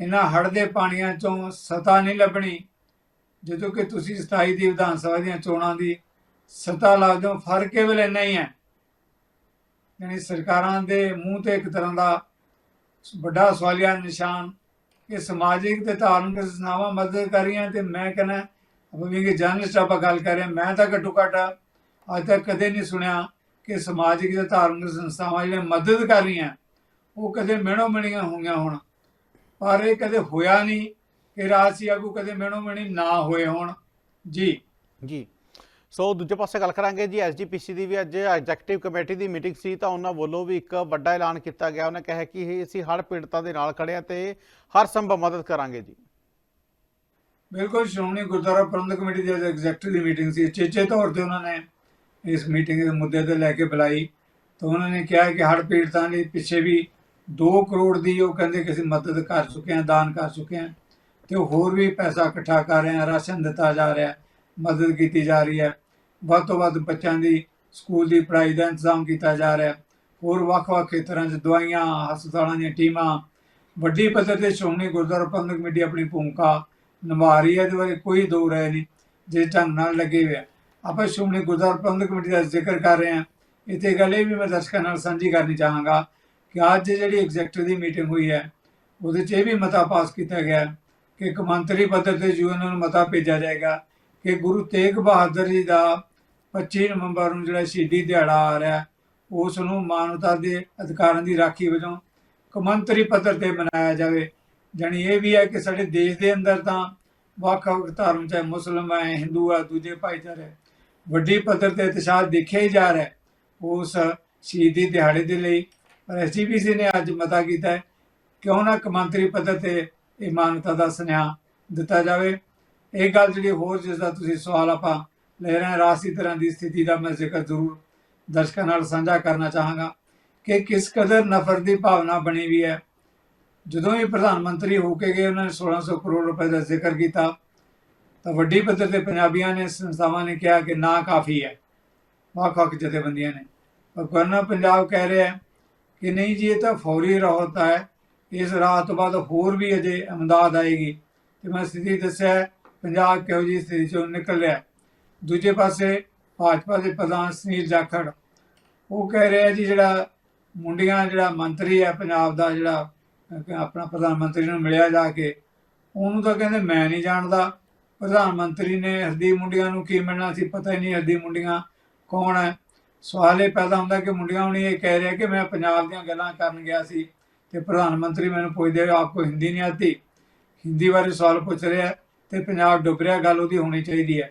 ਇਹਨਾਂ ਹੜ੍ਹ ਦੇ ਪਾਣੀਆਂ ਚੋਂ ਸਤਾ ਨਹੀਂ ਲੱਭਣੀ। ਜਦੋਂ ਕਿ ਤੁਸੀਂ 27 ਦੀ ਵਿਧਾਨ ਸਭਾ ਦੀਆਂ ਚੋਣਾਂ ਦੀ ਸਤਾ ਲੱਗਦੇ ਹੋ ਫ਼ਰਕ ਕੇਵਲ ਇੰਨਾ ਹੀ ਹੈ। ਯਾਨੀ ਸਰਕਾਰਾਂ ਦੇ ਮੂੰਹ ਤੇ ਇੱਕ ਤਰ੍ਹਾਂ ਦਾ ਵੱਡਾ ਸਵਾਲੀਆ ਨਿਸ਼ਾਨ, ਕਿ ਸਮਾਜਿਕ ਤੇ ਧਾਰਮਿਕ ਸੰਸਥਾਵਾਂ ਮਦਦ ਕਰ ਰਹੀਆਂ ਤੇ ਮੈਂ ਕਹਿੰਦਾ ਵੀ ਕਿ ਜਰਨਲਿਸਟ ਆਪਾਂ ਗੱਲ ਕਰ ਰਹੇ ਮੈਂ ਤਾਂ ਘੱਟੋ ਘੱਟ ਅੱਜ ਤੱਕ ਕਦੇ ਨਹੀਂ ਸੁਣਿਆ ਕਿ ਸਮਾਜਿਕ ਤੇ ਧਾਰਮਿਕ ਸੰਸਥਾਵਾਂ ਜਿਹੜੀਆਂ ਮਦਦ ਕਰ ਰਹੀਆਂ, ਉਹ ਕਦੇ ਮਿਹਣੋ ਮਿਹਣੀਆਂ ਹੋਈਆਂ ਹੋਣ। ਪਰ ਇਹ ਕਦੇ ਹੋਇਆ ਨਹੀਂ ਕਿ ਰਾਜਸੀ ਆਗੂ ਕਦੇ ਮਿਹਣੋ ਮਿਹਣੀ ਨਾ ਹੋਏ ਹੋਣ। ਜੀ। ਜੀ। ਸੋ ਦੂਜੇ ਪਾਸੇ ਗੱਲ ਕਰਾਂਗੇ ਜੀ ਐਸਜੀਪੀਸੀ ਦੀ ਵੀ ਅੱਜ ਐਗਜ਼ੈਕਟਿਵ ਕਮੇਟੀ ਦੀ ਮੀਟਿੰਗ ਸੀ ਤਾਂ ਉਹਨਾਂ ਵੱਲੋਂ ਵੀ ਇੱਕ ਵੱਡਾ ਐਲਾਨ ਕੀਤਾ ਗਿਆ। ਉਹਨਾਂ ਕਿਹਾ ਕਿ ਇਹ ਅਸੀਂ ਹਰ ਪੀੜਤਾਂ ਦੇ ਨਾਲ ਖੜੇ ਹਾਂ ਤੇ ਹਰ ਸੰਭਵ ਮਦਦ ਕਰਾਂਗੇ ਜੀ। ਬਿਲਕੁਲ ਸ਼੍ਰੋਮਣੀ ਗੁਰਦੁਆਰਾ ਪ੍ਰਬੰਧਕ ਕਮੇਟੀ ਦੀ ਐਗਜ਼ੈਕਟਿਵ ਦੀ ਮੀਟਿੰਗ ਸੀ। ਚੇਚੇ ਤੌਰ ਤੇ ਉਹਨਾਂ ਨੇ ਇਸ ਮੀਟਿੰਗ ਦੇ ਮੁੱਦੇ ਤੇ ਲੈ ਕੇ ਬੁਲਾਈ। ਤਾਂ ਉਹਨਾਂ ਨੇ ਕਿਹਾ ਕਿ ਹੜ੍ਹ ਪੀੜਤਾਂ ਲਈ ਪਿੱਛੇ ਵੀ 2 ਕਰੋੜ ਦੀ ਉਹ ਕਹਿੰਦੇ ਕਿ ਅਸੀਂ ਮਦਦ ਕਰ ਚੁੱਕੇ ਹਾਂ, ਦਾਨ ਕਰ ਚੁੱਕੇ ਹਾਂ ਤੇ ਹੋਰ ਵੀ ਪੈਸਾ ਇਕੱਠਾ ਕਰ ਰਹੇ ਹਾਂ, ਰਾਸ਼ਨ ਦਿੱਤਾ ਜਾ ਰਿਹਾ। ਮਦਦ ਕੀਤੀ ਜਾ ਰਹੀ ਹੈ। ਵੱਧ ਤੋਂ ਵੱਧ ਬੱਚਿਆਂ ਦੀ ਸਕੂਲ ਦੀ ਪੜ੍ਹਾਈ ਦਾ ਇੰਤਜ਼ਾਮ ਕੀਤਾ ਜਾ ਰਿਹਾ ਹੋਰ ਵੱਖ-ਵੱਖ ਖੇਤਰਾਂ 'ਚ ਦਵਾਈਆਂ, ਹਸਪਤਾਲਾਂ ਦੀਆਂ ਟੀਮਾਂ, ਵੱਡੀ ਪੱਧਰ ਤੇ ਸ਼੍ਰੋਮਣੀ ਗੁਰਦੁਆਰਾ ਪ੍ਰਬੰਧਕ ਕਮੇਟੀ ਆਪਣੀ ਭੂਮਿਕਾ ਨਿਭਾ ਰਹੀ ਹੈ। ਇਹਦੇ ਬਾਰੇ ਕੋਈ ਦੋ ਰਾਏ ਨਹੀਂ, ਜੇ ਢੰਗ ਨਾਲ ਲੱਗੇ ਹੋਏ ਆ। ਆਪਾਂ ਸ਼੍ਰੋਮਣੀ ਗੁਰਦੁਆਰਾ ਪ੍ਰਬੰਧਕ ਕਮੇਟੀ ਦਾ ਜ਼ਿਕਰ ਕਰ ਰਹੇ ਹਾਂ। ਇੱਥੇ ਗੱਲ ਇਹ ਵੀ ਮੈਂ ਦਰਸ਼ਕਾਂ ਨਾਲ ਸਾਂਝੀ ਕਰਨੀ ਚਾਹਾਂਗਾ ਕਿ ਅੱਜ ਜਿਹੜੀ ਐਗਜ਼ੈਕਟਿਵ ਦੀ ਮੀਟਿੰਗ ਹੋਈ ਹੈ, ਉਹਦੇ 'ਚ ਇਹ ਵੀ ਮਤਾ ਪਾਸ ਕੀਤਾ ਗਿਆ ਕਿ ਇੱਕ ਪੱਧਰ ਤੇ ਯੂਐਨ ਨੂੰ ਮਤਾ ਭੇਜਿਆ ਜਾਏਗਾ। ਕਿ ਗੁਰੂ ਤੇਗ ਬਹਾਦਰ ਜੀ ਦਾ 25 ਨਵੰਬਰ ਨੂੰ ਜਿਹੜਾ ਸ਼ਹੀਦੀ ਦਿਹਾੜਾ ਆ ਰਿਹਾ, ਉਸ ਨੂੰ ਮਾਨਵਤਾ ਦੇ ਅਧਿਕਾਰਾਂ ਦੀ ਰਾਖੀ ਵਜੋਂ ਕੌਮਾਂਤਰੀ ਪੱਧਰ ਤੇ ਮਨਾਇਆ ਜਾਵੇ। ਜਾਣੀ ਇਹ ਵੀ ਹੈ ਕਿ ਸਾਡੇ ਦੇਸ਼ ਦੇ ਅੰਦਰ ਤਾਂ ਵੱਖ ਵੱਖ ਧਰਮ, ਚਾਹੇ ਮੁਸਲਮ ਹੈ, ਹਿੰਦੂ ਹੈ, ਦੂਜੇ ਭਾਈਚਾਰੇ, ਵੱਡੀ ਪੱਧਰ ਤੇ ਇਤਸ਼ਾਦ ਦੇਖਿਆ ਹੀ ਜਾ ਰਿਹਾ ਉਸ ਸ਼ਹੀਦੀ ਦਿਹਾੜੇ ਦੇ ਲਈ। ਪਰ ਐਸਜੀਪੀਸੀ ਨੇ ਅੱਜ ਮਤਾ ਕੀਤਾ ਹੈ, ਕਿਉਂ ਨਾ ਕੌਮਾਂਤਰੀ ਪੱਧਰ ਤੇ ਇਹ ਮਾਨਵਤਾ ਦਾ ਸੁਨੇਹਾ ਦਿੱਤਾ ਜਾਵੇ। ਇਹ ਗੱਲ ਜਿਹੜੀ ਹੋਰ ਜਿਸ ਦਾ ਤੁਸੀਂ ਸਵਾਲ ਆਪਾਂ ਲੈ ਰਹੇ ਹਾਂ, ਰਾਸੀ ਤਰ੍ਹਾਂ ਦੀ ਸਥਿਤੀ ਦਾ ਮੈਂ ਜ਼ਿਕਰ ਜ਼ਰੂਰ ਦਰਸ਼ਕਾਂ ਨਾਲ ਸਾਂਝਾ ਕਰਨਾ ਚਾਹਾਂਗਾ ਕਿ ਕਿਸ ਕਦਰ ਨਫ਼ਰਤ ਦੀ ਭਾਵਨਾ ਬਣੀ ਵੀ ਹੈ। ਜਦੋਂ ਇਹ ਪ੍ਰਧਾਨ ਮੰਤਰੀ ਹੋ ਕੇ ਗਏ, ਉਹਨਾਂ ਨੇ 1600 ਕਰੋੜ ਰੁਪਏ ਦਾ ਜ਼ਿਕਰ ਕੀਤਾ, ਤਾਂ ਵੱਡੀ ਪੱਧਰ ਤੇ ਪੰਜਾਬੀਆਂ ਨੇ, ਸੰਸਥਾਵਾਂ ਨੇ ਕਿਹਾ ਕਿ ਨਾ ਕਾਫੀ ਹੈ। ਵੱਖ ਵੱਖ ਜਥੇਬੰਦੀਆਂ ਨੇ। ਪਰ ਗਵਰਨਰ ਪੰਜਾਬ ਕਹਿ ਰਿਹਾ ਹੈ ਕਿ ਨਹੀਂ ਜੀ, ਇਹ ਤਾਂ ਫੌਰੀ ਰਾਹਤ ਹੈ। ਇਸ ਰਾਹਤ ਤੋਂ ਬਾਅਦ ਹੋਰ ਵੀ ਅਜੇ ਅਮਦਾਦ ਆਏਗੀ। ਤੇ ਮੈਂ ਸਥਿਤੀ ਦੱਸਿਆ ਪੰਜਾਬ ਕਿਹੋ ਜਿਹੀ ਸਥਿਤੀ ਚੋਂ ਨਿਕਲ ਰਿਹਾ ਦੂਜੇ ਪਾਸੇ ਭਾਜਪਾ ਦੇ ਪ੍ਰਧਾਨ ਸੁਨੀਲ ਜਾਖੜ, ਉਹ ਕਹਿ ਰਿਹਾ ਜੀ ਜਿਹੜਾ ਮੁੰਡੀਆਂ ਜਿਹੜਾ ਮੰਤਰੀ ਹੈ ਪੰਜਾਬ ਦਾ ਜਿਹੜਾ ਆਪਣਾ ਪ੍ਰਧਾਨ ਮੰਤਰੀ ਨੂੰ ਮਿਲਿਆ ਜਾ ਕੇ, ਉਹਨੂੰ ਤਾਂ ਕਹਿੰਦੇ ਮੈਂ ਨਹੀਂ ਜਾਣਦਾ। ਪ੍ਰਧਾਨ ਮੰਤਰੀ ਨੇ ਹਰਦੀ ਮੁੰਡੀਆਂ ਨੂੰ ਕੀ ਮਿਲਣਾ ਸੀ ਪਤਾ ਹੀ ਨਹੀਂ ਹਰਦੀ ਮੁੰਡੀਆਂ ਕੌਣ ਹੈ। ਸਵਾਲ ਇਹ ਪੈਦਾ ਹੁੰਦਾ ਕਿ ਮੁੰਡੀਆਂ ਹੁਣੀ ਇਹ ਕਹਿ ਰਿਹਾ ਕਿ ਮੈਂ ਪੰਜਾਬ ਦੀਆਂ ਗੱਲਾਂ ਕਰਨ ਗਿਆ ਸੀ ਤੇ ਪ੍ਰਧਾਨ ਮੰਤਰੀ ਮੈਨੂੰ ਪੁੱਛਦੇ ਆਪ ਕੋ ਹਿੰਦੀ ਨਹੀਂ ਆਤੀ? ਹਿੰਦੀ ਬਾਰੇ ਸਵਾਲ ਪੁੱਛ ਰਿਹਾ। ਤੇ ਪੰਜਾਬ ਡੁੱਬ ਰਿਹਾ ਗੱਲ ਉਹਦੀ ਹੋਣੀ ਚਾਹੀਦੀ ਹੈ।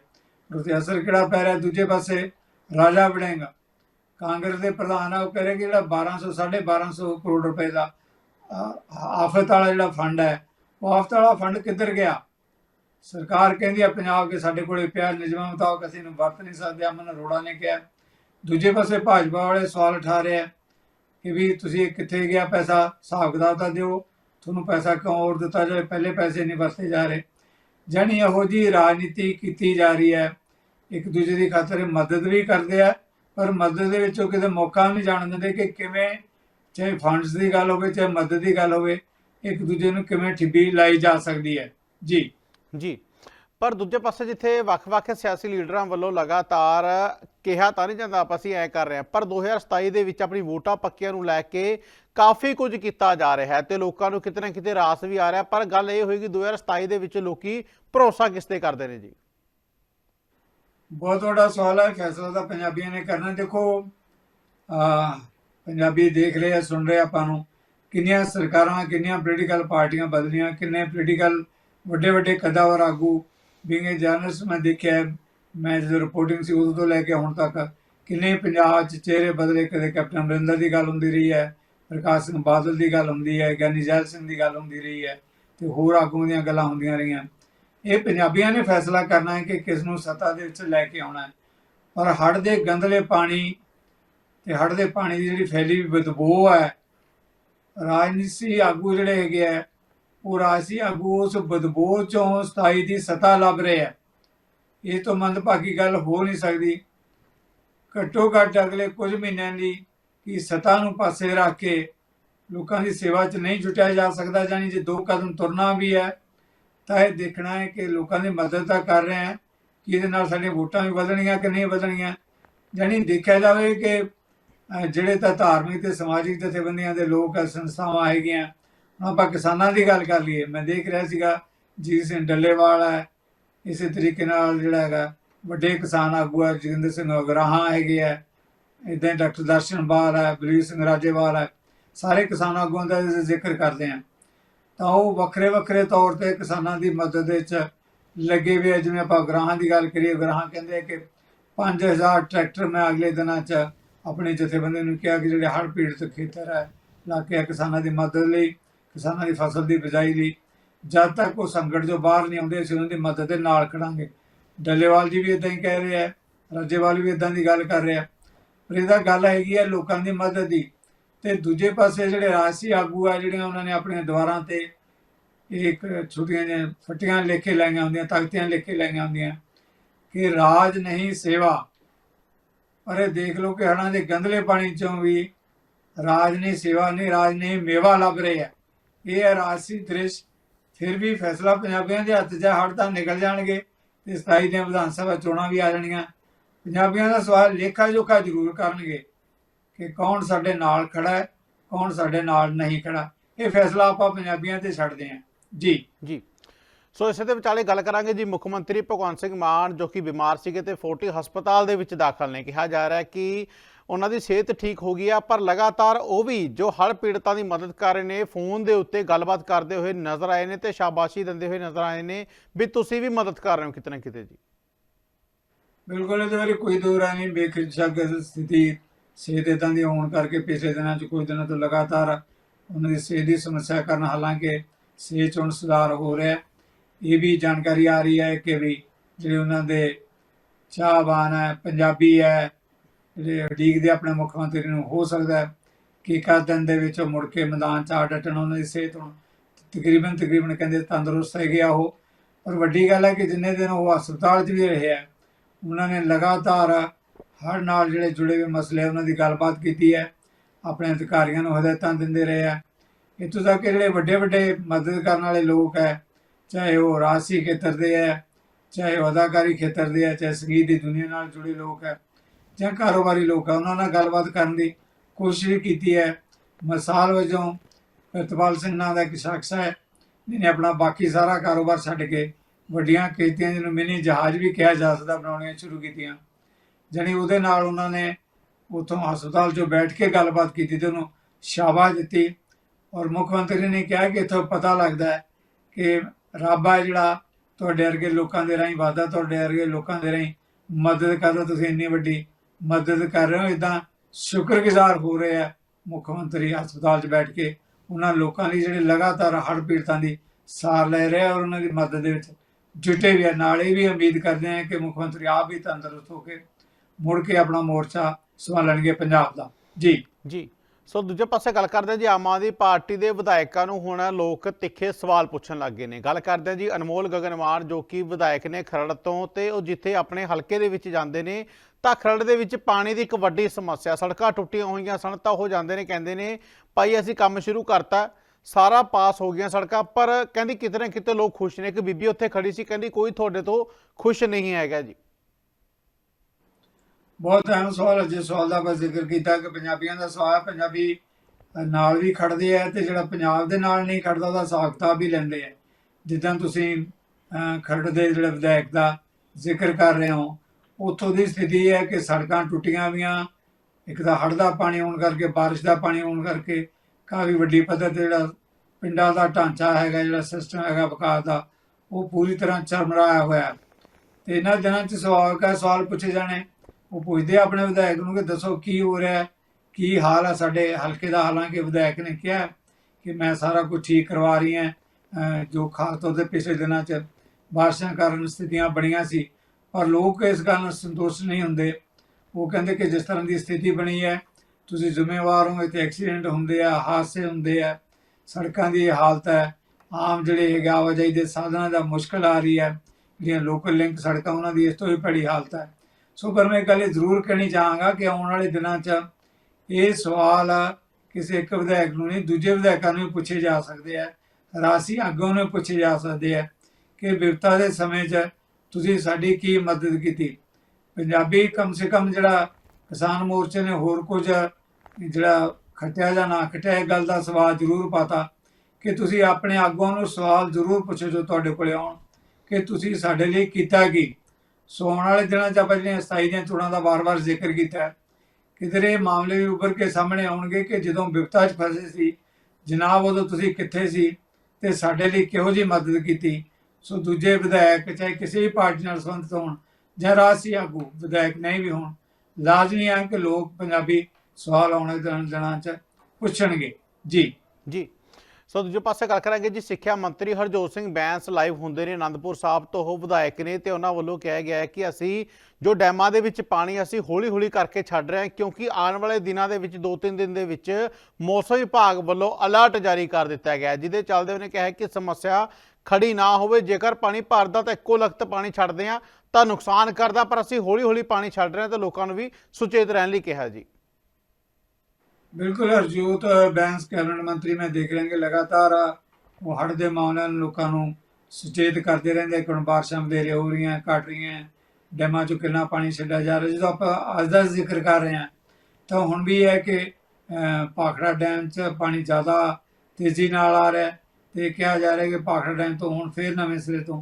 ਪਰ ਉੱਤੇ ਅਸਰ ਕਿਹੜਾ ਪੈ ਰਿਹਾ ਦੂਜੇ ਪਾਸੇ? ਰਾਜਾ ਵੜੇਗਾ। ਕਾਂਗਰਸ ਦੇ ਪ੍ਰਧਾਨ ਆ, ਉਹ ਕਹਿ ਰਿਹਾ ਕਿ ਜਿਹੜਾ 1200 1250 ਕਰੋੜ ਰੁਪਏ ਦਾ ਆਫਤ ਵਾਲਾ ਜਿਹੜਾ ਫੰਡ ਹੈ, ਉਹ ਆਫਤ ਵਾਲਾ ਫੰਡ ਕਿੱਧਰ ਗਿਆ? ਸਰਕਾਰ ਕਹਿੰਦੀ ਆ ਪੰਜਾਬ ਕੇ ਸਾਡੇ ਕੋਲੇ ਪਿਆ ਨਿਯਮਾਂ ਮੁਤਾਬਕ ਅਸੀਂ ਇਹਨੂੰ ਵਰਤ ਨਹੀਂ ਸਕਦੇ, ਅਮਨ ਅਰੋੜਾ ਨੇ ਕਿਹਾ। ਦੂਜੇ ਪਾਸੇ ਭਾਜਪਾ ਵਾਲੇ ਸਵਾਲ ਉਠਾ ਰਹੇ ਆ ਕਿ ਵੀ ਤੁਸੀਂ ਕਿੱਥੇ ਗਿਆ ਪੈਸਾ? ਹਿਸਾਬ ਕਿਤਾਬ ਤਾਂ ਦਿਓ। ਤੁਹਾਨੂੰ ਪੈਸਾ ਕਿਉਂ ਹੋਰ ਦਿੱਤਾ ਜਾਵੇ? ਪਹਿਲੇ ਪੈਸੇ ਨਹੀਂ ਵਰਤੇ ਜਾ ਰਹੇ। ਜਾਣੀ ਇਹੋ ਜੀ ਰਾਜਨੀਤੀ ਕੀਤੀ ਜਾ ਰਹੀ ਹੈ। ਇੱਕ ਦੂਜੇ ਦੀ ਖਾਤਰ ਮਦਦ ਵੀ ਕਰਦੇ ਆ, ਪਰ ਮਦਦ ਦੇ ਵਿੱਚੋਂ ਕਿਤੇ ਮੌਕਾ ਨਹੀਂ ਜਾਣ ਦਿੰਦੇ ਕਿ ਕਿਵੇਂ ਚਾਹੇ ਫੰਡਸ ਦੀ ਗੱਲ ਹੋਵੇ, ਚਾਹੇ ਮਦਦ ਦੀ ਗੱਲ ਹੋਵੇ, ਇੱਕ ਦੂਜੇ ਨੂੰ ਕਿਵੇਂ ਠਿੱਬੀ ਲਾਈ ਜਾ ਸਕਦੀ ਹੈ। ਜੀ। ਜੀ। ਪਰ ਦੂਜੇ ਪਾਸੇ ਜਿੱਥੇ ਵੱਖ-ਵੱਖ ਸਿਆਸੀ ਲੀਡਰਾਂ ਵੱਲੋਂ ਲਗਾਤਾਰ ਕਿਹਾ ਤਾਂ ਨਹੀਂ ਜਾਂਦਾ, ਆਪਾਂ ਅਸੀਂ ਐ ਕਰ ਰਹੇ ਹਾਂ। ਪਰ 2027 ਦੇ ਵਿੱਚ ਆਪਣੀ ਵੋਟਾਂ ਪੱਕੀਆਂ ਨੂੰ ਲੈ ਕੇ ਕਾਫੀ ਕੁਝ ਕੀਤਾ ਜਾ ਰਿਹਾ ਹੈ ਤੇ ਲੋਕਾਂ ਨੂੰ ਕਿਤੇ ਨਾ ਕਿਤੇ ਰਾਸ ਵੀ ਆ ਰਿਹਾ। ਪਰ ਗੱਲ ਇਹ ਹੋਏਗੀ 2027 ਦੇ ਵਿੱਚ ਲੋਕੀ ਭਰੋਸਾ ਕਿਸ ਤੇ ਕਰਦੇ ਨੇ ਜੀ? ਬਹੁਤ ਵੱਡਾ ਸਵਾਲ ਹੈ, ਫੈਸਲਾ ਤਾਂ ਪੰਜਾਬੀਆਂ ਨੇ ਕਰਨਾ। ਦੇਖੋ, ਆ, ਪੰਜਾਬੀ ਦੇਖ ਰਹੇ ਆ, ਸੁਣ ਰਹੇ ਆਪਾਂ ਨੂੰ। ਕਿੰਨੀਆਂ ਸਰਕਾਰਾਂ, ਕਿੰਨੀਆਂ ਪੋਲੀਟੀਕਲ ਪਾਰਟੀਆਂ ਬਦਲੀਆਂ, ਕਿੰਨੇ ਪੋਲੀਟੀਕਲ ਵੱਡੇ ਵੱਡੇ ਕਦਾਵਰ ਆਗੂ ਬਿੰਗੇ ਜਰਨਲਿਸਟ ਮੈਂ ਦੇਖਿਆ ਮੈਂ ਜਦੋਂ ਰਿਪੋਰਟਿੰਗ ਸੀ ਉਦੋਂ ਤੋਂ ਲੈ ਕੇ ਹੁਣ ਤੱਕ ਕਿੰਨੇ ਪੰਜਾਬ 'ਚ ਚਿਹਰੇ ਬਦਲੇ ਕਦੇ ਕੈਪਟਨ ਅਮਰਿੰਦਰ ਦੀ ਗੱਲ ਹੁੰਦੀ ਰਹੀ ਹੈ, ਪ੍ਰਕਾਸ਼ ਸਿੰਘ ਬਾਦਲ ਦੀ ਗੱਲ ਹੁੰਦੀ ਹੈ, ਗਿਆਨੀ ਜੈਲ ਸਿੰਘ ਦੀ ਗੱਲ ਹੁੰਦੀ ਰਹੀ ਹੈ ਤੇ ਹੋਰ ਆਗੂਆਂ ਦੀਆਂ ਗੱਲਾਂ ਹੁੰਦੀਆਂ ਰਹੀਆਂ। ਇਹ ਪੰਜਾਬੀਆਂ ਨੇ ਫੈਸਲਾ ਕਰਨਾ ਹੈ ਕਿ ਕਿਸ ਨੂੰ ਸੱਤਾ ਦੇ ਵਿੱਚ ਲੈ ਕੇ ਆਉਣਾ ਹੈ। ਪਰ ਹੜ੍ਹ ਦੇ ਗੰਦਲੇ ਪਾਣੀ ਤੇ ਹੜ੍ਹ ਦੇ ਪਾਣੀ ਦੀ ਜਿਹੜੀ ਫੈਲੀ ਵੀ ਬਦਬੂ ਹੈ, ਰਾਜਨੀਤੀ ਆਗੂ ਜਿਹੜੇ ਹੈਗੇ ਆ, ਉਹ ਰਾਜਸੀ ਆਗੂ ਉਸ ਬਦਬੂ ਚੋਂ ਸਥਾਈ ਦੀ ਸਤਾ ਲੱਭ ਰਹੇ ਆ। ਇਹ ਤੋਂ ਮੰਦਭਾਗੀ ਗੱਲ ਹੋ ਨਹੀਂ ਸਕਦੀ। ਘੱਟੋ ਘੱਟ ਅਗਲੇ ਕੁਝ ਮਹੀਨਿਆਂ ਦੀ ਕਿ ਸਤਾ ਨੂੰ ਪਾਸੇ ਰੱਖ ਕੇ ਲੋਕਾਂ ਦੀ ਸੇਵਾ 'ਚ ਨਹੀਂ ਜੁਟਿਆ ਜਾ ਸਕਦਾ ਜਾਨੀ ਜੇ ਦੋ ਕਦਮ ਤੁਰਨਾ ਵੀ ਹੈ, ਤਾਂ ਇਹ ਦੇਖਣਾ ਹੈ ਕਿ ਲੋਕਾਂ ਦੀ ਮਦਦ ਤਾਂ ਕਰ ਰਹੇ ਹਾਂ, ਕਿ ਇਹਦੇ ਨਾਲ ਸਾਡੀਆਂ ਵੋਟਾਂ ਵੀ ਵਧਣਗੀਆਂ ਕਿ ਨਹੀਂ ਵਧਣਗੀਆਂ। ਜਾਨੀ ਦੇਖਿਆ ਜਾਵੇ ਕਿ ਜਿਹੜੇ ਤਾਂ ਧਾਰਮਿਕ ਤੇ ਸਮਾਜਿਕ ਜਥੇਬੰਦੀਆਂ ਦੇ ਲੋਕ ਹੈ ਸੰਸਥਾਵਾਂ ਹੈਗੀਆਂ, ਹੁਣ ਆਪਾਂ ਕਿਸਾਨਾਂ ਦੀ ਗੱਲ ਕਰ ਲਈਏ। ਮੈਂ ਦੇਖ ਰਿਹਾ ਸੀਗਾ ਜੀ ਸਿੰਘ ਡੱਲੇਵਾਲ ਹੈ ਇਸੇ ਤਰੀਕੇ ਨਾਲ ਜਿਹੜਾ ਹੈਗਾ, ਵੱਡੇ ਕਿਸਾਨ ਆਗੂ ਹੈ ਜੋਗਿੰਦਰ ਸਿੰਘ ਅਗਰਾਹਾਂ ਹੈਗੇ ਆ ਇਦਾਂ ਡਾਕਟਰ ਦਰਸ਼ਨ ਬਾਲ ਹੈ ਬਲਵੀਰ ਸਿੰਘ ਰਾਜੇਵਾਲ ਹੈ ਸਾਰੇ ਕਿਸਾਨ ਆਗੂਆਂ ਦਾ ਜ਼ਿਕਰ ਕਰਦੇ ਹਾਂ ਤਾਂ ਉਹ ਵੱਖਰੇ ਵੱਖਰੇ ਤੌਰ ਤੇ ਕਿਸਾਨਾਂ ਦੀ ਮਦਦ ਵਿੱਚ ਲੱਗੇ ਹੋਏ ਆ। ਜਿਵੇਂ ਆਪਾਂ ਗ੍ਰਾਹਾਂ ਦੀ ਗੱਲ ਕਰੀਏ ਗ੍ਰਾਹਾਂ ਕਹਿੰਦੇ ਆ ਕਿ 5000 ਟਰੈਕਟਰ ਮੈਂ ਅਗਲੇ ਦਿਨਾਂ 'ਚ ਆਪਣੇ ਜਥੇਬੰਦੀ ਨੂੰ ਕਿਹਾ ਕਿ ਜਿਹੜੇ ਹੜ੍ਹ ਪੀੜਤ ਖੇਤਰ ਹੈ ਇਲਾਕੇ ਆ ਕਿਸਾਨਾਂ ਦੀ ਮਦਦ ਲਈ, ਕਿਸਾਨਾਂ ਦੀ ਫਸਲ ਦੀ ਬਿਜਾਈ ਲਈ ਜਦ ਤੱਕ ਉਹ ਸੰਕਟ ਜੋ ਬਾਹਰ ਨਹੀਂ ਆਉਂਦੇ, ਅਸੀਂ ਉਹਨਾਂ ਦੀ ਮਦਦ ਦੇ ਨਾਲ ਖੜਾਂਗੇ। ਡੱਲੇਵਾਲ ਜੀ ਵੀ ਇਦਾਂ ਹੀ ਕਹਿ ਰਹੇ ਆ ਰਾਜੇਵਾਲ ਵੀ ਇਦਾਂ ਦੀ ਗੱਲ ਕਰ ਰਿਹਾ ਪਰ ਇਹਦਾ ਗੱਲ ਹੈਗੀ ਹੈ ਲੋਕਾਂ ਦੀ ਮਦਦ ਦੀ। ਤੇ ਦੂਜੇ ਪਾਸੇ ਜਿਹੜੇ ਰਾਜਸੀ ਆਗੂ ਆ ਜਿਹੜੇ ਉਹਨਾਂ ਨੇ ਆਪਣੇ ਦੁਆਰਾਂ ਤੇ ਇੱਕ ਛੋਟੀਆਂ ਜਿਹੀਆਂ ਫੱਟੀਆਂ ਲਿਖ ਕੇ ਲਾਈਆਂ ਹੁੰਦੀਆਂ ਤਖਤੀਆਂ ਲਿਖ ਕੇ ਲਾਈਆਂ ਹੁੰਦੀਆਂ, ਕਿ ਰਾਜ ਨਹੀਂ ਸੇਵਾ। ਪਰ ਇਹ ਦੇਖ ਲਓ ਕਿ ਹੜਾਂ ਦੇ ਗੰਦਲੇ ਪਾਣੀ ਚੋਂ ਵੀ ਰਾਜ ਨਹੀਂ ਸੇਵਾ, ਨਹੀਂ ਰਾਜ ਨਹੀਂ ਮੇਵਾ ਲੱਭ ਰਹੇ ਆ। ਇਹ ਹੈ ਰਾਜਸੀ ਦ੍ਰਿਸ਼ ਫਿਰ ਵੀ ਫੈਸਲਾ ਪੰਜਾਬੀਆਂ ਦੇ ਹੱਥ 'ਚ ਹੈ, ਤਾਂ ਨਿਕਲ ਜਾਣਗੇ ਤੇ 27 ਦੀਆਂ ਵਿਧਾਨ ਸਭਾ ਚੋਣਾਂ ਵੀ ਆ ਜਾਣੀਆਂ। ਪੰਜਾਬੀਆਂ ਦਾ ਸਵਾਲ ਲੇਖਾ ਜੋਖਾ ਜ਼ਰੂਰ ਕਰਨਗੇ ਕਿ ਕੌਣ ਸਾਡੇ ਨਾਲ ਖੜਾ ਹੈ ਕੌਣ ਸਾਡੇ ਨਾਲ ਨਹੀਂ ਖੜਾ। ਇਹ ਫੈਸਲਾ ਆਪਾਂ ਪੰਜਾਬੀਆਂ ਤੇ ਛੱਡਦੇ ਹਾਂ। ਜੀ। ਜੀ। ਸੋ ਇਸੇ ਦੇ ਵਿਚਾਲੇ ਗੱਲ ਕਰਾਂਗੇ ਜੀ ਮੁੱਖ ਮੰਤਰੀ ਭਗਵੰਤ ਸਿੰਘ ਮਾਨ ਜੋ ਕਿ ਬਿਮਾਰ ਸੀਗੇ ਤੇ ਫੋਰਟੀ ਹਸਪਤਾਲ ਦੇ ਵਿੱਚ ਦਾਖਲ ਨੇ। ਕਿਹਾ ਜਾ ਰਿਹਾ ਹੈ ਕਿ ਉਹਨਾਂ ਦੀ ਸਿਹਤ ਠੀਕ ਹੋ ਗਈ ਆ, ਪਰ ਲਗਾਤਾਰ ਉਹ ਵੀ ਜੋ ਹੜ੍ਹ ਪੀੜਤਾਂ ਦੀ ਮਦਦ ਕਰ ਰਹੇ ਨੇ, ਫੋਨ ਦੇ ਉੱਤੇ ਗੱਲਬਾਤ ਕਰਦੇ ਹੋਏ ਨਜ਼ਰ ਆਏ ਨੇ ਤੇ ਸ਼ਾਬਾਸ਼ੀ ਦਿੰਦੇ ਹੋਏ ਨਜ਼ਰ ਆਏ ਨੇ ਵੀ ਤੁਸੀਂ ਵੀ ਮਦਦ ਕਰ ਰਹੇ ਹੋ ਕਿਤੇ ਨਾ ਕਿਤੇ ਜੀ। ਬਿਲਕੁਲ, ਇਹਦੇ ਬਾਰੇ ਕੋਈ ਦੋ ਰਾਏ ਨਹੀਂ ਬੇਖਿਜਕ ਸਥਿਤੀ, ਸਿਹਤ ਏਦਾਂ ਦੀ ਹੋਣ ਕਰਕੇ ਪਿਛਲੇ ਦਿਨਾਂ 'ਚ, ਕੁਝ ਦਿਨਾਂ ਤੋਂ ਲਗਾਤਾਰ ਉਹਨਾਂ ਦੀ ਸਿਹਤ ਦੀ ਸਮੱਸਿਆ ਕਾਰਨ ਹਾਲਾਂਕਿ ਸਿਹਤ 'ਚ ਹੁਣ ਸੁਧਾਰ ਹੋ ਰਿਹਾ ਇਹ ਵੀ ਜਾਣਕਾਰੀ ਆ ਰਹੀ ਹੈ ਕਿ ਵੀ ਜਿਹੜੇ ਉਹਨਾਂ ਦੇ ਚਾਹਵਾਨ ਹੈ, ਪੰਜਾਬੀ ਹੈ ਜਿਹੜੇ ਉਡੀਕਦੇ ਆਪਣੇ ਮੁੱਖ ਮੰਤਰੀ ਨੂੰ ਹੋ ਸਕਦਾ ਕਿ ਇੱਕ ਦਿਨ ਦੇ ਵਿੱਚ ਉਹ ਮੁੜ ਕੇ ਮੈਦਾਨ 'ਚ ਆ ਡਟਣ ਉਹਨਾਂ ਦੀ ਸਿਹਤ ਹੁਣ ਤਕਰੀਬਨ ਤਕਰੀਬਨ ਕਹਿੰਦੇ ਤੰਦਰੁਸਤ ਹੈਗੇ ਆ ਉਹ। ਪਰ ਵੱਡੀ ਗੱਲ ਹੈ ਕਿ ਜਿੰਨੇ ਦਿਨ ਉਹ ਹਸਪਤਾਲ 'ਚ ਵੀ ਰਹੇ ਆ ਉਹਨਾਂ ਨੇ ਲਗਾਤਾਰ ਹਰ ਨਾਲ ਜਿਹੜੇ ਜੁੜੇ ਹੋਏ ਮਸਲੇ ਉਹਨਾਂ ਦੀ ਗੱਲਬਾਤ ਕੀਤੀ ਹੈ, ਆਪਣੇ ਅਧਿਕਾਰੀਆਂ ਨੂੰ ਹਦਾਇਤਾਂ ਦਿੰਦੇ ਰਹੇ ਆ ਇੱਥੋਂ ਤੱਕ ਕਿ ਜਿਹੜੇ ਵੱਡੇ ਵੱਡੇ ਮਦਦ ਕਰਨ ਵਾਲੇ ਲੋਕ ਹੈ, ਚਾਹੇ ਉਹ ਰਾਜਸੀ ਖੇਤਰ ਦੇ ਹੈ, ਚਾਹੇ ਉਹ ਅਦਾਕਾਰੀ ਖੇਤਰ ਦੇ ਹੈ, ਚਾਹੇ ਸੰਗੀਤ ਦੀ ਦੁਨੀਆ ਨਾਲ ਜੁੜੇ ਲੋਕ ਹੈ ਜਾਂ ਕਾਰੋਬਾਰੀ ਲੋਕ ਆ ਉਹਨਾਂ ਨਾਲ ਗੱਲਬਾਤ ਕਰਨ ਦੀ ਕੋਸ਼ਿਸ਼ ਕੀਤੀ ਹੈ। ਮਿਸਾਲ ਵਜੋਂ ਪ੍ਰਿਤਪਾਲ ਸਿੰਘ ਨਾਂ ਦਾ ਇੱਕ ਸ਼ਖਸ ਹੈ, ਜਿਹਨੇ ਆਪਣਾ ਬਾਕੀ ਸਾਰਾ ਕਾਰੋਬਾਰ ਛੱਡ ਕੇ ਵੱਡੀਆਂ ਕਿਸ਼ਤੀਆਂ ਜਿਹਨੂੰ ਮਿਨੀ ਜਹਾਜ਼ ਵੀ ਕਿਹਾ ਜਾ ਸਕਦਾ ਬਣਾਉਣੀਆਂ ਸ਼ੁਰੂ ਕੀਤੀਆਂ। ਜਾਣੀ ਉਹਦੇ ਨਾਲ ਉਹਨਾਂ ਨੇ ਉਥੋਂ ਹਸਪਤਾਲ 'ਚੋਂ ਬੈਠ ਕੇ ਗੱਲਬਾਤ ਕੀਤੀ ਤੇ ਉਹਨੂੰ ਸ਼ਾਬਾਸ਼ ਦਿੱਤੀ ਔਰ ਮੁੱਖ ਮੰਤਰੀ ਨੇ ਕਿਹਾ ਕਿ ਇੱਥੋਂ ਪਤਾ ਲੱਗਦਾ ਹੈ ਕਿ ਰੱਬ ਹੈ ਜਿਹੜਾ ਤੁਹਾਡੇ ਵਰਗੇ ਲੋਕਾਂ ਦੇ ਰਾਹੀਂ ਵਾਦਾ ਤੁਹਾਡੇ ਵਰਗੇ ਲੋਕਾਂ ਦੇ ਰਾਹੀਂ ਮਦਦ ਕਰਦਾ, ਤੁਸੀਂ ਇੰਨੀ ਵੱਡੀ ਮਦਦ ਕਰ ਰਹੇ ਹੋ। ਇਦਾਂ ਸ਼ੁਕਰਗੁਜ਼ਾਰ ਹੋ ਰਹੇ ਆ ਮੁੱਖ ਮੰਤਰੀ ਹਸਪਤਾਲ 'ਚ ਬੈਠ ਕੇ। ਉਹਨਾਂ ਲੋਕਾਂ ਲਈ ਜਿਹੜੇ ਲਗਾਤਾਰ ਹੜ੍ਹ ਪੀੜਤਾਂ ਦੀ ਸਾਰ ਲੈ ਰਹੇ ਆ ਔਰ ਉਹਨਾਂ ਦੀ ਮਦਦ ਦੇ ਵਿੱਚ ਜੁਟੇ ਵੀ ਆ। ਨਾਲ ਇਹ ਵੀ ਉਮੀਦ ਕਰਦੇ ਆ ਕਿ ਮੁੱਖ ਮੰਤਰੀ ਆਪ ਵੀ ਤੰਦਰੁਸਤ ਹੋ ਕੇ ਮੁੜ ਕੇ ਆਪਣਾ ਮੋਰਚਾ ਸੰਭਾਲਣਗੇ ਪੰਜਾਬ ਦਾ। ਜੀ। ਜੀ। ਸੋ ਦੂਜੇ ਪਾਸੇ ਗੱਲ ਕਰਦੇ ਹਾਂ ਜੀ, ਆਮ ਆਦਮੀ ਪਾਰਟੀ ਦੇ ਵਿਧਾਇਕਾਂ ਨੂੰ ਹੁਣ ਲੋਕ ਤਿੱਖੇ ਸਵਾਲ ਪੁੱਛਣ ਲੱਗੇ ਨੇ। ਗੱਲ ਕਰਦੇ ਜੀ, ਅਨਮੋਲ ਗਗਨਵਾਨ ਜੋ ਕਿ ਵਿਧਾਇਕ ਨੇ ਖਰੜ ਤੋਂ ਤੇ ਉਹ ਜਿੱਥੇ ਆਪਣੇ ਹਲਕੇ ਦੇ ਵਿੱਚ ਜਾਂਦੇ ਨੇ, ਤਾਂ ਖਰੜ ਦੇ ਵਿੱਚ ਪਾਣੀ ਦੀ ਇੱਕ ਵੱਡੀ ਸਮੱਸਿਆ, ਸੜਕਾਂ ਟੁੱਟੀਆਂ ਹੋਈਆਂ ਸਨ ਤਾਂ ਉਹ ਜਾਂਦੇ ਨੇ, ਕਹਿੰਦੇ ਨੇ, ਭਾਈ ਅਸੀਂ ਕੰਮ ਸ਼ੁਰੂ ਕਰਤਾ, ਸਾਰਾ ਪਾਸ ਹੋ ਗਈਆਂ ਸੜਕਾਂ। ਪਰ ਕਹਿੰਦੀ ਕਿਤੇ ਨਾ ਕਿਤੇ ਲੋਕ ਖੁਸ਼ ਨੇ ਕਿ ਬੀਬੀ ਉੱਥੇ ਖੜੀ ਸੀ, ਕਹਿੰਦੀ, ਕੋਈ ਤੁਹਾਡੇ ਤੋਂ ਖੁਸ਼ ਨਹੀਂ ਹੈਗਾ ਜੀ। ਬਹੁਤ ਅਹਿਮ ਸਵਾਲ ਹੈ ਜਿਸ ਸਵਾਲ ਦਾ ਮੈਂ ਜ਼ਿਕਰ ਕੀਤਾ ਕਿ ਪੰਜਾਬੀਆਂ ਦਾ ਸਵਾਲ ਪੰਜਾਬੀ ਨਾਲ ਵੀ ਖੜਦੇ ਆ ਤੇ ਜਿਹੜਾ ਪੰਜਾਬ ਦੇ ਨਾਲ ਨਹੀਂ ਖੜਦਾ, ਉਹਦਾ ਹਿਸਾਬ ਵੀ ਲੈਂਦੇ ਆ। ਜਿੱਦਾਂ ਤੁਸੀਂ ਖਰੜ ਦੇ ਜਿਹੜੇ ਵਿਧਾਇਕ ਦਾ ਜ਼ਿਕਰ ਕਰ ਰਹੇ ਹੋ, ਉੱਥੋਂ ਦੀ ਸਥਿਤੀ ਹੈ ਕਿ ਸੜਕਾਂ ਟੁੱਟੀਆਂ ਵੀਆਂ ਇੱਕ ਤਾਂ ਹੜ੍ਹ ਦਾ ਪਾਣੀ ਆਉਣ ਕਰਕੇ, ਬਾਰਿਸ਼ ਦਾ ਪਾਣੀ ਆਉਣ ਕਰਕੇ ਕਾਫੀ ਵੱਡੀ ਪੱਧਰ ਤੇ ਜਿਹੜਾ ਪਿੰਡਾਂ ਦਾ ਢਾਂਚਾ ਹੈਗਾ, ਜਿਹੜਾ ਸਿਸਟਮ ਹੈਗਾ ਵਿਕਾਸ ਦਾ, ਉਹ ਪੂਰੀ ਤਰ੍ਹਾਂ ਚਰਮਰਾਇਆ ਹੋਇਆ। ਹੈ ਤੇ ਇਹਨਾਂ ਦਿਨਾਂ 'ਚ ਸੁਭਾਵਿਕ ਹੈ ਸਵਾਲ ਪੁੱਛੇ ਜਾਣੇ। ਉਹ ਪੁੱਛਦੇ ਆ ਆਪਣੇ ਵਿਧਾਇਕ ਨੂੰ ਕਿ ਦੱਸੋ ਕੀ ਹੋ ਰਿਹਾ ਕੀ ਹਾਲ ਹੈ ਸਾਡੇ, ਹਲਕੇ ਦਾ ਹਾਲਾਂਕਿ ਵਿਧਾਇਕ ਨੇ ਕਿਹਾ ਕਿ ਮੈਂ ਸਾਰਾ ਕੁਝ ਠੀਕ ਕਰਵਾ ਰਹੀ ਹਾਂ ਜੋ ਖਾਸ ਤੌਰ ਤੇ ਪਿਛਲੇ ਦਿਨਾਂ 'ਚ ਬਾਰਿਸ਼ਾਂ ਕਾਰਨ ਸਥਿਤੀਆਂ ਬਣੀਆਂ ਸੀ, ਪਰ ਲੋਕ ਇਸ ਗੱਲ ਨਾਲ ਸੰਤੁਸ਼ਟ ਨਹੀਂ ਹੁੰਦੇ। ਉਹ ਕਹਿੰਦੇ ਕਿ ਜਿਸ ਤਰ੍ਹਾਂ ਦੀ ਸਥਿਤੀ ਬਣੀ ਹੈ, ਤੁਸੀਂ ਜ਼ਿੰਮੇਵਾਰ ਹੋ, ਇੱਥੇ ਐਕਸੀਡੈਂਟ ਹੁੰਦੇ ਆ, ਹਾਦਸੇ ਹੁੰਦੇ ਆ, ਸੜਕਾਂ ਦੀ ਹਾਲਤ ਹੈ, ਆਮ ਜਿਹੜੇ ਹੈਗੇ ਆਵਾਜਾਈ ਦੇ ਸਾਧਨਾਂ ਦਾ ਮੁਸ਼ਕਲ ਆ ਰਹੀ ਹੈ, ਜਿਹੜੀਆਂ ਲੋਕਲ ਲਿੰਕ ਸੜਕਾਂ, ਉਹਨਾਂ ਦੀ ਇਸ ਤੋਂ ਵੀ ਭੈੜੀ ਹਾਲਤ ਹੈ। ਸੋ ਪਰ ਮੈਂ ਗੱਲ ਇਹ ਜ਼ਰੂਰ ਕਹਿਣੀ ਚਾਹਾਂਗਾ ਕਿ ਆਉਣ ਵਾਲੇ ਦਿਨਾਂ 'ਚ ਇਹ ਸਵਾਲ ਕਿਸੇ ਇੱਕ ਵਿਧਾਇਕ ਨੂੰ ਨਹੀਂ, ਦੂਜੇ ਵਿਧਾਇਕਾਂ ਨੂੰ ਵੀ ਪੁੱਛੇ ਜਾ ਸਕਦੇ ਆ। ਰਾਸੀ ਆਗੂਆਂ ਨੂੰ ਵੀ ਪੁੱਛੇ ਜਾ ਸਕਦੇ ਆ ਕਿ ਵਿਪਤਾ ਦੇ ਸਮੇਂ 'ਚ ਤੁਸੀਂ ਸਾਡੀ ਕੀ ਮਦਦ ਕੀਤੀ? ਪੰਜਾਬੀ ਕਮ ਸੇ ਕਮ ਜਿਹੜਾ ਕਿਸਾਨ ਮੋਰਚੇ ਨੇ ਹੋਰ ਕੁਝ ਜਿਹੜਾ ਖਟਿਆ ਜਾਂ ਨਾ ਖਟਿਆ, ਇਹ ਗੱਲ ਦਾ ਸਵਾਲ ਜ਼ਰੂਰ ਪਾਤਾ ਕਿ ਤੁਸੀਂ ਆਪਣੇ ਆਗੂਆਂ ਨੂੰ ਸਵਾਲ ਜ਼ਰੂਰ ਪੁੱਛੋ ਜੋ ਤੁਹਾਡੇ ਕੋਲੇ ਆਉਣ ਕਿ ਤੁਸੀਂ ਸਾਡੇ ਲਈ ਕੀਤਾ ਕੀ? ਸੋ ਆਉਣ ਵਾਲੇ ਦਿਨਾਂ 'ਚ ਆਪਾਂ ਜਿਹੜੀਆਂ ਸਥਾਈ ਦੀਆਂ ਚੋਣਾਂ ਦਾ ਵਾਰ-ਵਾਰ ਜ਼ਿਕਰ ਕੀਤਾ ਕਿਧਰੇ ਇਹ ਮਾਮਲੇ ਵੀ ਉੱਭਰ ਕੇ ਸਾਹਮਣੇ ਆਉਣਗੇ ਕਿ ਜਦੋਂ ਵਿਪਤਾ 'ਚ ਫਸੇ ਸੀ, ਜਨਾਬ ਉਦੋਂ ਤੁਸੀਂ ਕਿੱਥੇ ਸੀ ਤੇ ਸਾਡੇ ਲਈ ਕਿਹੋ ਜਿਹੀ ਮਦਦ ਕੀਤੀ? ਸੋ ਦੂਜੇ ਵਿਧਾਇਕ ਚਾਹੇ ਕਿਸੇ ਵੀ ਪਾਰਟੀ ਨਾਲ ਸੰਬੰਧਿਤ ਹੋਣ ਜਾਂ ਰਾਜਸੀ ਆਗੂ ਵਿਧਾਇਕ ਨਹੀਂ ਵੀ ਹੋਣ, ਲਾਜ਼ਮੀ ਹੈ ਕਿ ਲੋਕ ਪੰਜਾਬੀ ਸਵਾਲ ਆਉਣ ਦੇ ਦਿਨਾਂ- ਦਿਨਾਂ 'ਚ ਪੁੱਛਣਗੇ। ਜੀ। ਜੀ। ਸੋ ਦੂਜੇ ਪਾਸੇ ਗੱਲ ਕਰਾਂਗੇ ਜੀ, ਸਿੱਖਿਆ ਮੰਤਰੀ ਹਰਜੋਤ ਸਿੰਘ ਬੈਂਸ ਲਾਈਵ ਹੁੰਦੇ ਨੇ ਆਨੰਦਪੁਰ ਸਾਹਿਬ ਤੋਂ ਉਹ ਵਿਧਾਇਕ ਨੇ ਤੇ ਉਹਨਾਂ ਵੱਲੋਂ ਕਿਹਾ ਗਿਆ ਹੈ ਕਿ ਅਸੀਂ ਜੋ ਡੈਮਾਂ ਦੇ ਵਿੱਚ ਪਾਣੀ ਅਸੀਂ ਹੌਲੀ-ਹੌਲੀ ਕਰਕੇ ਛੱਡ ਰਹੇ ਹਾਂ, ਕਿਉਂਕਿ ਆਉਣ ਵਾਲੇ ਦਿਨਾਂ ਦੇ ਵਿੱਚ 2-3 ਦਿਨ ਦੇ ਵਿੱਚ ਮੌਸਮ ਵਿਭਾਗ ਵੱਲੋਂ ਅਲਰਟ ਜਾਰੀ ਕਰ ਦਿੱਤਾ ਗਿਆ ਜਿਹਦੇ ਚੱਲਦੇ ਉਹਨੇ ਕਿਹਾ ਕਿ ਸਮੱਸਿਆ ਖੜੀ ਨਾ ਹੋਵੇ, ਜੇਕਰ ਪਾਣੀ ਭਰਦਾ ਤਾਂ ਇੱਕੋ ਲਖਤ ਪਾਣੀ ਛੱਡਦੇ ਆ ਤਾਂ ਨੁਕਸਾਨ ਕਰਦਾ, ਪਰ ਅਸੀਂ ਹੌਲੀ-ਹੌਲੀ ਪਾਣੀ ਛੱਡ ਰਹੇ ਹਾਂ, ਤੇ ਲੋਕਾਂ ਨੂੰ ਵੀ ਸੁਚੇਤ ਰਹਿਣ ਲਈ ਕਿਹਾ ਜੀ। ਬਿਲਕੁਲ ਹਰਜੋਤ ਬੈਂਸ ਕੈਬਨਿਟ ਮੰਤਰੀ ਮੈਂ ਦੇਖ ਰਹੇ ਹਾਂ ਕਿ ਲਗਾਤਾਰ ਉਹ ਹੜ੍ਹ ਦੇ ਮਾਮਲਿਆਂ ਨੂੰ ਲੋਕਾਂ ਨੂੰ ਸੁਚੇਤ ਕਰਦੇ ਰਹਿੰਦੇ ਕਿ ਹੁਣ ਬਾਰਿਸ਼ਾਂ ਵਧੇਰੇ ਹੋ ਰਹੀਆਂ ਘਟ ਰਹੀਆਂ ਡੈਮਾਂ 'ਚੋਂ ਕਿੰਨਾ ਪਾਣੀ ਛੱਡਿਆ ਜਾ ਰਿਹਾ। ਜਦੋਂ ਆਪਾਂ ਅੱਜ ਦਾ ਜ਼ਿਕਰ ਕਰ ਰਹੇ ਹਾਂ ਤਾਂ ਹੁਣ ਵੀ ਇਹ ਹੈ ਕਿ ਅਹ, ਭਾਖੜਾ ਡੈਮ 'ਚ ਪਾਣੀ ਜ਼ਿਆਦਾ ਤੇਜ਼ੀ ਨਾਲ ਆ ਰਿਹਾ ਹੈ ਤੇ ਕਿਹਾ ਜਾ ਰਿਹਾ ਕਿ ਭਾਖੜਾ ਡੈਮ ਤੋਂ ਹੁਣ ਫੇਰ ਨਵੇਂ ਸਿਰੇ ਤੋਂ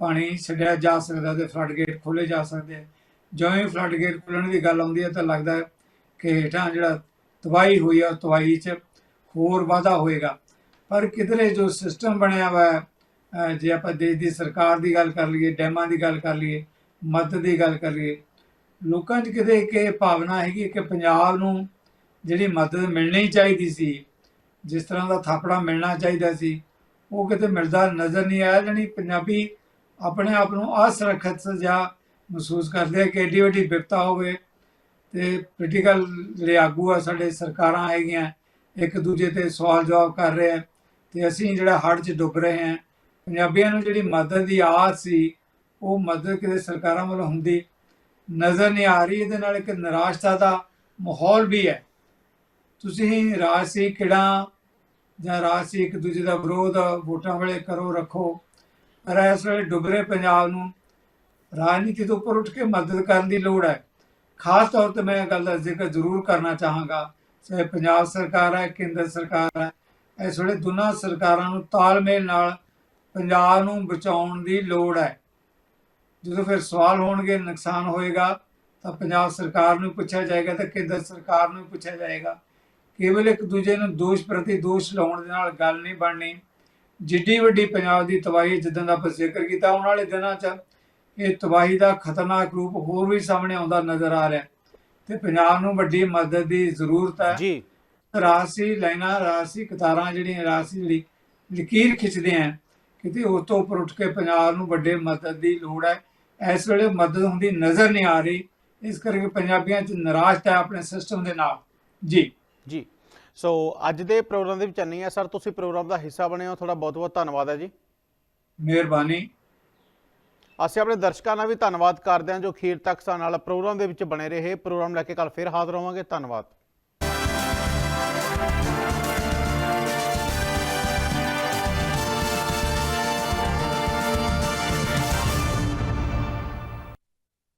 ਪਾਣੀ ਛੱਡਿਆ ਜਾ ਸਕਦਾ ਤੇ ਫਲੱਡ ਗੇਟ ਖੋਲੇ ਜਾ ਸਕਦੇ ਆ। ਜਿਵੇਂ ਹੀ ਫਲੱਡ ਗੇਟ ਖੁੱਲਣ ਦੀ ਗੱਲ ਆਉਂਦੀ ਹੈ ਤਾਂ ਲੱਗਦਾ ਕਿ ਹੇਠਾਂ ਜਿਹੜਾ ਤਬਾਹੀ ਹੋਈ ਔਰ ਤਬਾਹੀ 'ਚ ਹੋਰ ਵਾਧਾ ਹੋਏਗਾ। ਪਰ ਕਿਧਰੇ ਜੋ ਸਿਸਟਮ ਬਣਿਆ ਹੋਇਆ ਜੇ ਆਪਾਂ ਦੇਸ਼ ਦੀ ਸਰਕਾਰ ਦੀ ਗੱਲ ਕਰ ਲਈਏ, ਡੈਮਾਂ ਦੀ ਗੱਲ ਕਰ ਲਈਏ ਮਦਦ ਦੀ ਗੱਲ ਕਰ ਲਈਏ, ਲੋਕਾਂ 'ਚ ਕਿਤੇ ਇੱਕ ਇਹ ਭਾਵਨਾ ਹੈਗੀ ਕਿ ਪੰਜਾਬ ਨੂੰ ਜਿਹੜੀ ਮਦਦ ਮਿਲਣੀ ਚਾਹੀਦੀ ਸੀ, ਜਿਸ ਤਰ੍ਹਾਂ ਦਾ ਥਾਪੜਾ ਮਿਲਣਾ ਚਾਹੀਦਾ ਸੀ, ਉਹ ਕਿਤੇ ਮਿਲਦਾ ਨਜ਼ਰ ਨਹੀਂ ਆਇਆ, ਜਾਣੀ ਪੰਜਾਬੀ ਆਪਣੇ ਆਪ ਨੂੰ ਅਸੁਰੱਖਿਅਤ ਜਿਹਾ ਮਹਿਸੂਸ ਕਰਦੇ ਆ ਕਿ ਏਡੀ ਵੱਡੀ ਵਿਪਤਾ ਹੋਵੇ ਤੇ ਪੋਲੀਟੀਕਲ ਜਿਹੜੇ ਆਗੂ ਆ ਸਾਡੇ ਸਰਕਾਰਾਂ ਹੈਗੀਆਂ, ਇੱਕ ਦੂਜੇ ਤੇ ਸਵਾਲ ਜਵਾਬ ਕਰ ਰਹੇ ਆ ਤੇ ਅਸੀਂ ਜਿਹੜਾ ਹੜ੍ਹ 'ਚ ਡੁੱਬ ਰਹੇ ਹਾਂ ਪੰਜਾਬੀਆਂ ਨੂੰ ਜਿਹੜੀ ਮਦਦ ਦੀ ਆਸ ਸੀ, ਉਹ ਮਦਦ ਕਿਤੇ ਸਰਕਾਰਾਂ ਵੱਲੋਂ ਹੁੰਦੀ ਨਜ਼ਰ ਨਹੀਂ ਆ ਰਹੀ, ਇਹਦੇ ਨਾਲ ਇੱਕ ਨਿਰਾਸ਼ਤਾ ਦਾ ਮਾਹੌਲ ਵੀ ਹੈ। ਤੁਸੀਂ ਰਾਜਸੀ ਕਿਹੜਾ ਜਾਂ ਰਾਜ ਸੀ ਇੱਕ ਦੂਜੇ ਦਾ ਵਿਰੋਧ, ਵੋਟਾਂ ਵੇਲੇ ਕਰੋ, ਰੱਖੋ, ਪਰ ਇਸ ਵੇਲੇ ਡੁੱਬ ਰਹੇ ਪੰਜਾਬ ਨੂੰ ਰਾਜਨੀਤੀ ਤੋਂ ਉੱਪਰ ਉੱਠ ਕੇ ਮਦਦ ਕਰਨ ਦੀ ਲੋੜ ਹੈ। ਖਾਸ ਤੌਰ ਤੇ ਮੈਂ ਇਹ ਗੱਲ ਦਾ ਜ਼ਿਕਰ ਜ਼ਰੂਰ ਕਰਨਾ ਚਾਹਾਂਗਾ, ਚਾਹੇ ਪੰਜਾਬ ਸਰਕਾਰ ਹੈ, ਕੇਂਦਰ ਸਰਕਾਰ ਹੈ, ਇਸ ਵੇਲੇ ਦੋਨਾਂ ਸਰਕਾਰਾਂ ਨੂੰ ਤਾਲਮੇਲ ਨਾਲ ਪੰਜਾਬ ਨੂੰ ਬਚਾਉਣ ਦੀ ਲੋੜ ਹੈ। ਜਦੋਂ ਫਿਰ ਸਵਾਲ ਹੋਣਗੇ, ਨੁਕਸਾਨ ਹੋਏਗਾ, ਤਾਂ ਪੰਜਾਬ ਸਰਕਾਰ ਨੂੰ ਪੁੱਛਿਆ ਜਾਏਗਾ ਤੇ ਕੇਂਦਰ ਸਰਕਾਰ ਨੂੰ ਪੁੱਛਿਆ ਜਾਏਗਾ। ਕੇਵਲ ਇੱਕ ਦੂਜੇ ਨੂੰ ਦੋਸ਼ ਪ੍ਰਤੀ ਦੋਸ਼ ਲਾਉਣ ਦੇ ਨਾਲ ਗੱਲ ਨਹੀਂ ਬਣਨੀ। ਜਿੱਡੀ ਵੱਡੀ ਪੰਜਾਬ ਦੀ ਤਬਾਹੀ ਜਿੱਦਾਂ ਦਾ ਆਪਾਂ ਜ਼ਿਕਰ ਕੀਤਾ ਆਉਣ ਵਾਲੇ ਦਿਨਾਂ 'ਚ ਇਹ ਤਬਾਹੀ ਦਾ ਖਤਰਨਾਕ ਰੂਪ ਹੋਰ ਵੀ ਸਾਹਮਣੇ ਆਉਂਦਾ ਨਜ਼ਰ ਆ ਰਿਹਾ ਤੇ ਪੰਜਾਬ ਨੂੰ ਵੱਡੀ ਮਦਦ ਦੀ ਜ਼ਰੂਰਤ ਹੈ। ਜੀ। ਰਾਸੀ ਲਾਈਨਾਂ ਰਾਸੀ ਕਤਾਰਾਂ ਜਿਹੜੀਆਂ ਰਾਸੀ ਜਿਹੜੀ ਲਕੀਰ ਖਿੱਚਦੇ ਆ ਕਿਤੇ ਉਸ ਤੋਂ ਉੱਪਰ ਉੱਠ ਕੇ ਪੰਜਾਬ ਨੂੰ ਵੱਡੇ ਮਦਦ ਦੀ ਲੋੜ ਹੈ। ਇਸ ਵੇਲੇ ਮਦਦ ਹੁੰਦੀ ਨਜ਼ਰ ਨਹੀਂ ਆ ਰਹੀ। ਇਸ ਕਰਕੇ ਪੰਜਾਬੀਆਂ 'ਚ ਨਿਰਾਸ਼ਤਾ ਹੈ ਆਪਣੇ ਸਿਸਟਮ ਦੇ ਨਾਲ। ਜੀ। ਜੀ। ਸੋ ਅੱਜ ਦੇ ਪ੍ਰੋਗਰਾਮ ਦੇ ਵਿੱਚ ਇੰਨੀ ਹੈ। ਸਰ ਤੁਸੀਂ ਪ੍ਰੋਗਰਾਮ ਦਾ ਹਿੱਸਾ ਬਣੇ ਹੋ। ਤੁਹਾਡਾ ਬਹੁਤ-ਬਹੁਤ ਧੰਨਵਾਦ ਹੈ ਜੀ। ਮਿਹਰਬਾਨੀ। ਅਸੀਂ ਆਪਣੇ ਦਰਸ਼ਕਾਂ ਦਾ ਵੀ ਧੰਨਵਾਦ ਕਰਦੇ ਹਾਂ ਜੋ ਅਖੀਰ ਤੱਕ ਸਾਡੇ ਨਾਲ ਪ੍ਰੋਗਰਾਮ ਦੇ ਵਿੱਚ ਬਣੇ ਰਹੇ। ਪ੍ਰੋਗਰਾਮ ਲੈ ਕੇ ਕੱਲ ਫਿਰ ਹਾਜ਼ਰ ਹੋਵਾਂਗੇ। ਧੰਨਵਾਦ।